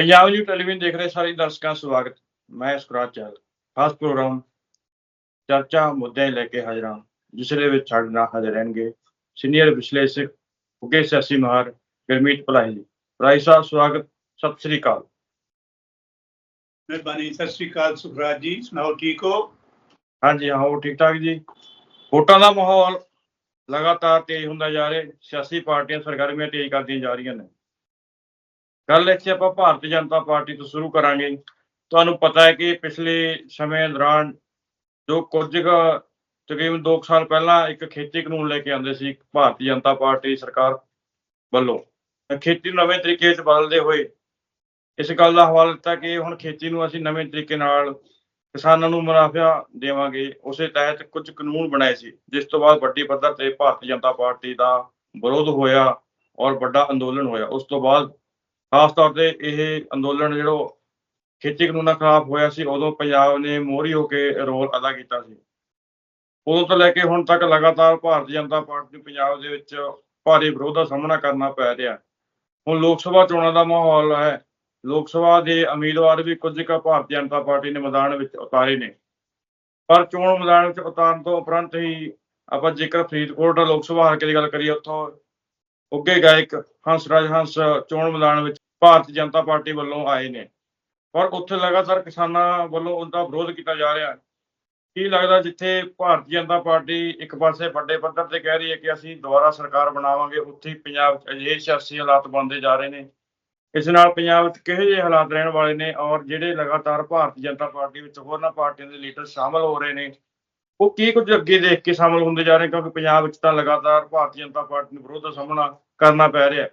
Punjab new television ਦੇਖ ਰਹੇ ਸਾਰੇ ਦਰਸ਼ਕਾਂ ਸਵਾਗਤ। ਮੈਂ ਸੁਰਾਜ ਚਾਲ ਖਾਸ ਪ੍ਰੋਗਰਾਮ ਚਰਚਾ ਮੁੱਦੇ ਲੈ ਕੇ ਹਾਜ਼ਰ ਹਾਂ ਜਿਸ ਦੇ ਵਿੱਚ ਸਾਡੇ ਨਾਲ ਹਾਜ਼ਰ ਰਹਿਣਗੇ ਸੀਨੀਅਰ ਵਿਸ਼ਲੇਸ਼ਕ ਉੱਗੇ ਸਿਆਸੀ ਮਾਹਰ ਗੁਰਮੀਤ ਭਲਾਈ ਜੀ। ਭਲਾਈ ਸਾਹਿਬ ਸਵਾਗਤ। ਸਤਿ ਸ੍ਰੀ ਅਕਾਲ। ਮਿਹਰਬਾਨੀ ਸਤਿ ਸ਼੍ਰੀ ਅਕਾਲ ਸੁਖਰਾਜ ਜੀ। ਸੁਣਾਓ ਠੀਕ ਹੋ? ਹਾਂਜੀ ਹਾਂ ਹੋਰ ਠੀਕ ਠਾਕ ਜੀ। ਵੋਟਾਂ ਦਾ ਮਾਹੌਲ ਲਗਾਤਾਰ ਤੇਜ਼ ਹੁੰਦਾ ਜਾ ਰਿਹਾ। ਸਿਆਸੀ ਪਾਰਟੀਆਂ ਸਰਗਰਮੀਆਂ ਤੇਜ਼ ਕਰਦੀਆਂ ਜਾ ਰਹੀਆਂ ਨੇ। ਗੱਲ ਇੱਥੇ ਆਪਾਂ ਭਾਰਤੀ ਜਨਤਾ ਪਾਰਟੀ ਤੋਂ ਸ਼ੁਰੂ ਕਰਾਂਗੇ। ਤੁਹਾਨੂੰ ਪਤਾ ਹੈ ਕਿ ਪਿਛਲੇ ਸਮੇਂ ਦੌਰਾਨ ਜੋ ਕੁਝ ਕੁ ਤਕਰੀਬਨ 2 ਸਾਲ ਪਹਿਲਾਂ ਇੱਕ ਖੇਤੀ ਕਾਨੂੰਨ ਲੈ ਕੇ ਆਉਂਦੇ ਸੀ ਭਾਰਤੀ ਜਨਤਾ ਪਾਰਟੀ ਸਰਕਾਰ ਵੱਲੋਂ ਖੇਤੀ ਨੂੰ ਨਵੇਂ ਤਰੀਕੇ ਵਿੱਚ ਬਦਲਦੇ ਹੋਏ ਇਸ ਗੱਲ ਦਾ ਹਵਾਲਾ ਦਿੱਤਾ ਕਿ ਹੁਣ ਖੇਤੀ ਨੂੰ ਅਸੀਂ ਨਵੇਂ ਤਰੀਕੇ ਨਾਲ ਕਿਸਾਨਾਂ ਨੂੰ ਮੁਨਾਫਾ ਦੇਵਾਂਗੇ। ਉਸੇ ਤਹਿਤ ਕੁਝ ਕਾਨੂੰਨ ਬਣਾਏ ਸੀ, ਜਿਸ ਤੋਂ ਬਾਅਦ ਵੱਡੀ ਪੱਧਰ ਤੇ ਭਾਰਤੀ ਜਨਤਾ ਪਾਰਟੀ ਦਾ ਵਿਰੋਧ ਹੋਇਆ ਔਰ ਵੱਡਾ ਅੰਦੋਲਨ ਹੋਇਆ। ਉਸ ਤੋਂ ਬਾਅਦ ਖਾਸ ਤੌਰ ਤੇ ਇਹ ਅੰਦੋਲਨ ਜਿਹੜਾ ਖੇਤੀ ਕਾਨੂੰਨਾਂ ਖਿਲਾਫ ਹੋਇਆ ਸੀ, ਉਦੋਂ ਪੰਜਾਬ ਨੇ ਮੋਹਰੀ ਹੋ ਕੇ ਰੋਲ ਅਦਾ ਕੀਤਾ ਸੀ। ਉਦੋਂ ਤੋਂ ਲੈ ਕੇ ਹੁਣ ਤੱਕ ਲਗਾਤਾਰ ਭਾਰਤੀ ਜਨਤਾ ਪਾਰਟੀ ਨੂੰ ਪੰਜਾਬ ਦੇ ਵਿੱਚ ਭਾਰੀ ਵਿਰੋਧ ਦਾ ਸਾਹਮਣਾ ਕਰਨਾ ਪੈ ਰਿਹਾ। ਹੁਣ ਲੋਕ ਸਭਾ ਚੋਣਾਂ ਦਾ ਮਾਹੌਲ ਹੈ। ਲੋਕ ਸਭਾ ਦੇ ਉਮੀਦਵਾਰ ਵੀ ਕੁਝ ਕੁ ਭਾਰਤੀ ਜਨਤਾ ਪਾਰਟੀ ਨੇ ਮੈਦਾਨ ਵਿੱਚ ਉਤਾਰੇ ਨੇ। ਪਰ ਚੋਣ ਮੈਦਾਨ ਵਿੱਚ ਉਤਾਰਨ ਤੋਂ ਉਪਰੰਤ ਹੀ ਆਪਾਂ ਜੇਕਰ ਫਰੀਦਕੋਟ ਲੋਕ ਸਭਾ ਹਲਕੇ ਦੀ ਗੱਲ ਕਰੀਏ, ਉੱਥੋਂ ਉੱਗੇ ਗਾਇਕ ਹੰਸਰਾਜ ਹੰਸ ਚੋਣ ਮੈਦਾਨ ਵਿੱਚ ਭਾਰਤੀ ਜਨਤਾ ਪਾਰਟੀ ਵੱਲੋਂ ਆਏ ਨੇ। ਪਰ ਉੱਥੇ ਲਗਾਤਾਰ ਕਿਸਾਨਾਂ ਵੱਲੋਂ ਉਹਦਾ ਵਿਰੋਧ ਕੀਤਾ ਜਾ ਰਿਹਾ ਕੀ ਲੱਗਦਾ ਜਿੱਥੇ ਭਾਰਤੀ ਜਨਤਾ ਪਾਰਟੀ ਇੱਕ ਪਾਸੇ ਵੱਡੇ ਪੱਧਰ ਤੇ ਕਹਿ ਰਹੀ ਹੈ ਕਿ ਅਸੀਂ ਦੁਬਾਰਾ ਸਰਕਾਰ ਬਣਾਵਾਂਗੇ, ਉੱਥੇ ਹੀ ਪੰਜਾਬ 'ਚ ਅਜਿਹੇ ਸਿਆਸੀ ਹਾਲਾਤ ਬਣਦੇ ਜਾ ਰਹੇ ਨੇ। ਇਸ ਨਾਲ ਪੰਜਾਬ ਵਿੱਚ ਕਿਹੋ ਜਿਹੇ ਹਾਲਾਤ ਰਹਿਣ ਵਾਲੇ ਨੇ ਔਰ ਜਿਹੜੇ ਲਗਾਤਾਰ ਭਾਰਤੀ ਜਨਤਾ ਪਾਰਟੀ ਵਿੱਚ ਹੋਰਨਾਂ ਪਾਰਟੀਆਂ ਦੇ ਲੀਡਰ ਸ਼ਾਮਲ ਹੋ ਰਹੇ ਨੇ ਉਹ ਕੀ ਕੁਝ ਅੱਗੇ ਦੇਖ ਕੇ ਸ਼ਾਮਲ ਹੁੰਦੇ ਜਾ ਰਹੇ ਕਿਉਂਕਿ ਪੰਜਾਬ ਵਿੱਚ ਤਾਂ ਲਗਾਤਾਰ ਭਾਰਤੀ ਜਨਤਾ ਪਾਰਟੀ ਨੂੰ ਵਿਰੋਧ ਦਾ ਸਾਹਮਣਾ ਕਰਨਾ ਪੈ ਰਿਹਾ ਹੈ।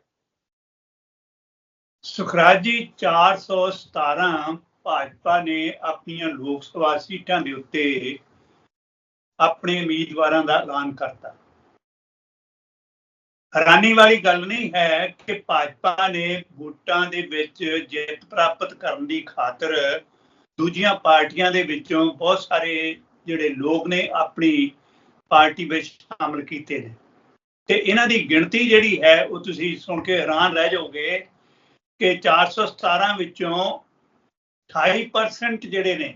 ਸੁਖਰਾਜ ਜੀ 417 ਭਾਜਪਾ ਨੇ ਆਪਣੀਆਂ ਲੋਕ ਸਭਾ ਸੀਟਾਂ ਦੇ ਉੱਤੇ ਆਪਣੇ ਉਮੀਦਵਾਰਾਂ ਦਾ ਐਲਾਨ ਕਰਤਾ। ਹੈਰਾਨੀ ਵਾਲੀ ਗੱਲ ਨਹੀਂ ਹੈ ਕਿ ਭਾਜਪਾ ਨੇ ਵੋਟਾਂ ਦੇ ਵਿੱਚ ਜਿੱਤ ਪ੍ਰਾਪਤ ਕਰਨ ਦੀ ਖਾਤਰ ਦੂਜੀਆਂ ਪਾਰਟੀਆਂ ਦੇ ਵਿੱਚੋਂ ਬਹੁਤ ਸਾਰੇ ਜਿਹੜੇ ਲੋਕ ਨੇ ਆਪਣੀ ਪਾਰਟੀ ਵਿੱਚ ਸ਼ਾਮਲ ਕੀਤੇ ਨੇ। ਤੇ ਇਹਨਾਂ ਦੀ ਗਿਣਤੀ ਜਿਹੜੀ ਹੈ, ਉਹ ਤੁਸੀਂ ਸੁਣ ਕੇ ਹੈਰਾਨ ਰਹਿ ਜਾਓਗੇ ਕਿ 417 ਵਿੱਚੋਂ 28% ਜਿਹੜੇ ਨੇ,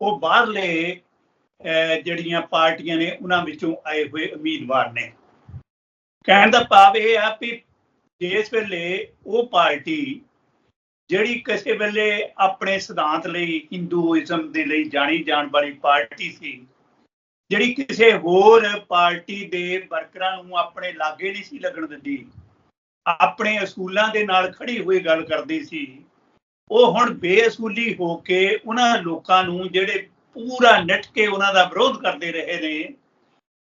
ਉਹ ਬਾਹਰਲੇ ਜਿਹੜੀਆਂ ਪਾਰਟੀਆਂ ਨੇ, ਉਹਨਾਂ ਵਿੱਚੋਂ ਆਏ ਹੋਏ ਉਮੀਦਵਾਰ ਨੇ। ਕਹਿਣ ਦਾ ਭਾਵ ਇਹ ਆ ਵੀ ਜਿਸ ਵੇਲੇ ਉਹ ਪਾਰਟੀ ਜਿਹੜੀ ਕਿਸੇ ਵੇਲੇ ਆਪਣੇ ਸਿਧਾਂਤ ਲਈ ਹਿੰਦੂਇਜ਼ਮ ਦੇ ਲਈ ਜਾਣੀ ਜਾਣ ਵਾਲੀ ਪਾਰਟੀ ਸੀ, ਜਿਹੜੀ ਕਿਸੇ ਹੋਰ ਪਾਰਟੀ ਦੇ ਵਰਕਰਾਂ ਨੂੰ ਆਪਣੇ ਲਾਗੇ ਨਹੀਂ ਸੀ ਲੱਗਣ ਦਿੰਦੀ, ਆਪਣੇ ਅਸੂਲਾਂ ਦੇ ਨਾਲ ਖੜੀ ਹੋਈ ਗੱਲ ਕਰਦੀ ਸੀ, ਉਹ ਹੁਣ ਬੇਅਸੂਲੀ ਹੋ ਕੇ ਉਹਨਾਂ ਲੋਕਾਂ ਨੂੰ ਜਿਹੜੇ ਪੂਰਾ ਨੱਟ ਕੇ ਉਹਨਾਂ ਦਾ ਵਿਰੋਧ ਕਰਦੇ ਰਹੇ ਨੇ,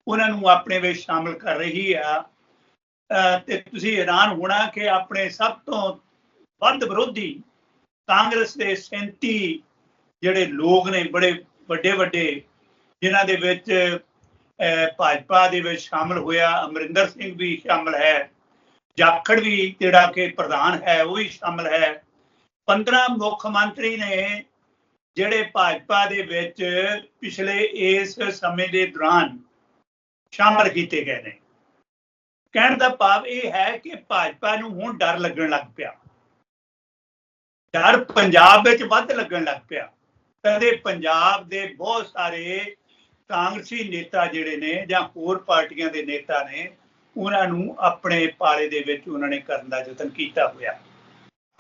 ਉਹਨਾਂ ਨੂੰ ਆਪਣੇ ਵਿੱਚ ਸ਼ਾਮਲ ਕਰ ਰਹੀ ਆ। ਤੇ ਤੁਸੀਂ ਹੈਰਾਨ ਹੋਣਾ ਕਿ ਆਪਣੇ ਸਭ ਤੋਂ ਵੱਧ ਵਿਰੋਧੀ ਕਾਂਗਰਸ ਦੇ 37 ਜਿਹੜੇ ਲੋਕ ਨੇ, ਬੜੇ ਵੱਡੇ ਵੱਡੇ, ਜਿਨ੍ਹਾਂ ਦੇ ਵਿੱਚ, ਅਹ, ਭਾਜਪਾ ਦੇ ਵਿੱਚ ਸ਼ਾਮਲ ਹੋਇਆ, ਅਮਰਿੰਦਰ ਸਿੰਘ ਵੀ ਸ਼ਾਮਲ ਹੈ, ਜਾਖੜ ਵੀ ਜਿਹੜਾ ਕਿ ਪ੍ਰਧਾਨ ਹੈ, ਉਹ ਵੀ ਸ਼ਾਮਲ ਹੈ। 15 ਮੁੱਖ ਮੰਤਰੀ ਨੇ ਜਿਹੜੇ ਭਾਜਪਾ ਦੇ ਵਿੱਚ ਪਿਛਲੇ ਇਸ ਸਮੇਂ ਦੇ ਦੌਰਾਨ ਸ਼ਾਮਲ ਕੀਤੇ ਗਏ ਨੇ। ਕਹਿਣ ਦਾ ਭਾਵ ਇਹ ਹੈ ਕਿ ਭਾਜਪਾ ਨੂੰ ਹੁਣ ਡਰ ਲੱਗਣ ਲੱਗ ਪਿਆ। ਡਰ ਪੰਜਾਬ ਵਿੱਚ ਵੱਧ ਲੱਗਣ ਲੱਗ ਪਿਆ। ਕਦੇ ਪੰਜਾਬ ਦੇ ਬਹੁਤ ਸਾਰੇ ਕਾਂਗਰਸੀ ਨੇਤਾ ਜਿਹੜੇ ਨੇ ਜਾਂ ਹੋਰ ਪਾਰਟੀਆਂ ਦੇ ਨੇਤਾ ਨੇ, ਉਹਨਾਂ ਨੂੰ ਆਪਣੇ ਪਾਲੇ ਦੇ ਵਿੱਚ ਉਹਨਾਂ ਨੇ ਕਰਨ ਦਾ ਯਤਨ ਕੀਤਾ ਹੋਇਆ।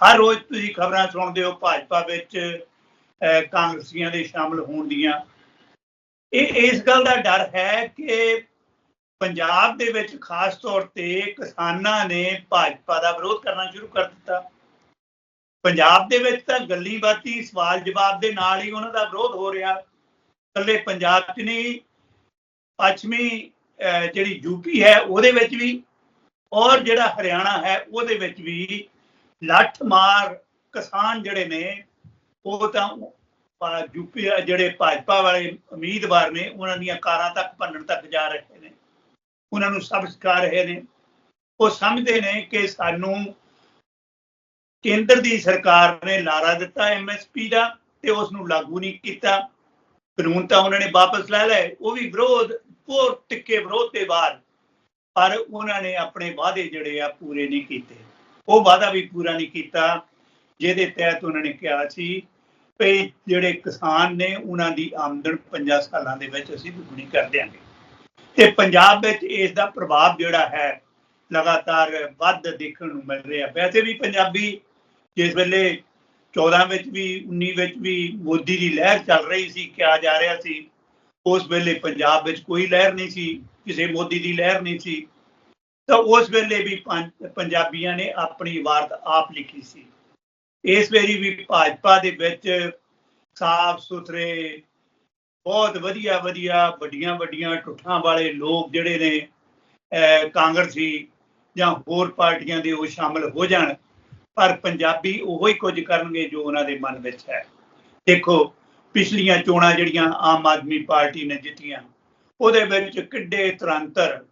ਹਰ ਰੋਜ਼ ਤੁਸੀਂ ਖਬਰਾਂ ਸੁਣਦੇ ਹੋ, ਭਾਜਪਾ ਵਿੱਚ ਕਾਂਗਰਸੀਆਂ ਦੇ ਸ਼ਾਮਲ ਹੋਣ ਦੀਆਂ। ਇਹ, ਇਸ ਗੱਲ ਦਾ ਡਰ ਹੈ ਕਿ ਪੰਜਾਬ ਦੇ ਵਿੱਚ ਖਾਸ ਤੌਰ ਤੇ ਕਿਸਾਨਾਂ ਨੇ ਭਾਜਪਾ ਦਾ ਵਿਰੋਧ ਕਰਨਾ ਸ਼ੁਰੂ ਕਰ ਦਿੱਤਾ। ਪੰਜਾਬ ਦੇ ਵਿੱਚ ਤਾਂ ਗੱਲੀ ਬਾਤੀ, ਸਵਾਲ ਜਵਾਬ ਦੇ ਨਾਲ ਹੀ ਉਹਨਾਂ ਦਾ ਵਿਰੋਧ ਹੋ ਰਿਹਾ। ਇਕੱਲੇ ਪੰਜਾਬ 'ਚ ਨਹੀਂ, ਪੱਛਮੀ ਜਿਹੜੀ ਯੂਪੀ ਹੈ, ਉਹਦੇ ਵਿੱਚ ਵੀ। ਔਰ ਜਿਹੜਾ ਹਰਿਆਣਾ ਹੈ, ਉਹਦੇ ਵਿੱਚ ਵੀ ਲੱਠ ਮਾਰ ਕਿਸਾਨ ਜਿਹੜੇ ਨੇ, ਉਹ ਤਾਂ ਯੂਪੀ ਜਿਹੜੇ ਭਾਜਪਾ ਵਾਲੇ ਉਮੀਦਵਾਰ ਨੇ, ਉਹਨਾਂ ਦੀਆਂ ਕਾਰਾਂ ਤੱਕ, ਭੰਨਣ ਤੱਕ ਜਾ ਰਹੇ ਨੇ। ਉਹਨਾਂ ਨੂੰ ਸਬਕ ਸਿਖਾ ਰਹੇ ਨੇ। ਉਹ ਸਮਝਦੇ ਨੇ ਕਿ ਸਾਨੂੰ ਕੇਂਦਰ ਦੀ ਸਰਕਾਰ ਨੇ ਲਾਰਾ ਦਿੱਤਾ ਐਮਐਸਪੀ ਦਾ ਤੇ ਉਸ ਨੂੰ ਲਾਗੂ ਨਹੀਂ ਕੀਤਾ। ਕਾਨੂੰਨ ਤਾਂ ਉਹਨਾਂ ਨੇ ਵਾਪਸ ਲੈ ਲਏ। ਉਹ ਵੀ ਵਿਰੋਧ ਬਹੁਤ ਟਿੱਕੇ ਵਿਰੋਧ ਦੇ ਬਾਅਦ ਪਰ ਉਹਨਾਂ ਨੇ ਆਪਣੇ ਵਾਅਦੇ ਜਿਹੜੇ ਆ ਪੂਰੇ ਨਹੀਂ ਕੀਤੇ। ਉਹ ਵਾਅਦਾ ਵੀ ਪੂਰਾ ਨਹੀਂ ਕੀਤਾ, ਜਿਹਦੇ ਤਹਿਤ ਉਹਨਾਂ ਨੇ ਕਿਹਾ ਸੀ ਵੀ ਜਿਹੜੇ ਕਿਸਾਨ ਨੇ, ਉਹਨਾਂ ਦੀ ਆਮਦਨ 5 ਸਾਲਾਂ ਦੇ ਵਿੱਚ ਅਸੀਂ ਦੁੱਗਣੀ ਕਰ ਦਿਆਂਗੇ। ਤੇ ਪੰਜਾਬ ਵਿੱਚ ਇਸ ਦਾ ਪ੍ਰਭਾਵ ਜਿਹੜਾ ਹੈ, ਲਗਾਤਾਰ ਵੱਧ ਦੇਖਣ ਨੂੰ ਮਿਲ ਰਿਹਾ। ਵੈਸੇ ਵੀ ਪੰਜਾਬੀ ਜਿਸ ਵੇਲੇ 14 ਵਿੱਚ ਵੀ 19 ਵਿੱਚ ਵੀ ਮੋਦੀ ਦੀ ਲਹਿਰ ਚੱਲ ਰਹੀ ਸੀ, ਕਿਹਾ ਜਾ ਰਿਹਾ ਸੀ। ਉਸ ਵੇਲੇ ਪੰਜਾਬ ਵਿੱਚ ਕੋਈ ਲਹਿਰ ਨਹੀਂ ਸੀ, ਕਿਸੇ ਮੋਦੀ ਦੀ ਲਹਿਰ ਨਹੀਂ ਸੀ। ਤਾਂ ਉਸ ਵੇਲੇ ਵੀ ਪੰਜਾਬੀਆਂ ਨੇ ਆਪਣੀ ਵਾਰਤ ਆਪ ਲਿਖੀ ਸੀ। ਇਸ ਵੇਰੀ ਵੀ ਭਾਜਪਾ ਦੇ ਵਿੱਚ ਸਾਫ਼ ਸੁਥਰੇ, ਬਹੁਤ ਵਧੀਆ ਵਧੀਆ, ਵੱਡੀਆਂ ਵੱਡੀਆਂ ਟੁੱਠਾਂ ਵਾਲੇ ਲੋਕ ਜਿਹੜੇ ਨੇ ਕਾਂਗਰਸੀ ਜਾਂ ਹੋਰ ਪਾਰਟੀਆਂ ਦੇ ਉਹ ਸ਼ਾਮਲ ਹੋ ਜਾਣ। ਪਰ ਪੰਜਾਬੀ ਉਹੋ ਹੀ ਕੁਝ ਕਰਨਗੇ ਜੋ ਉਹਨਾਂ ਦੇ ਮਨ ਵਿੱਚ ਹੈ। ਦੇਖੋ, ਪਿਛਲੀਆਂ ਚੋਣਾਂ ਜਿਹੜੀਆਂ ਆਮ ਆਦਮੀ ਪਾਰਟੀ ਨੇ ਜਿੱਤੀਆਂ, ਉਹਦੇ ਵਿੱਚ ਕਿੱਡੇ ਤੁਰੰਤਰ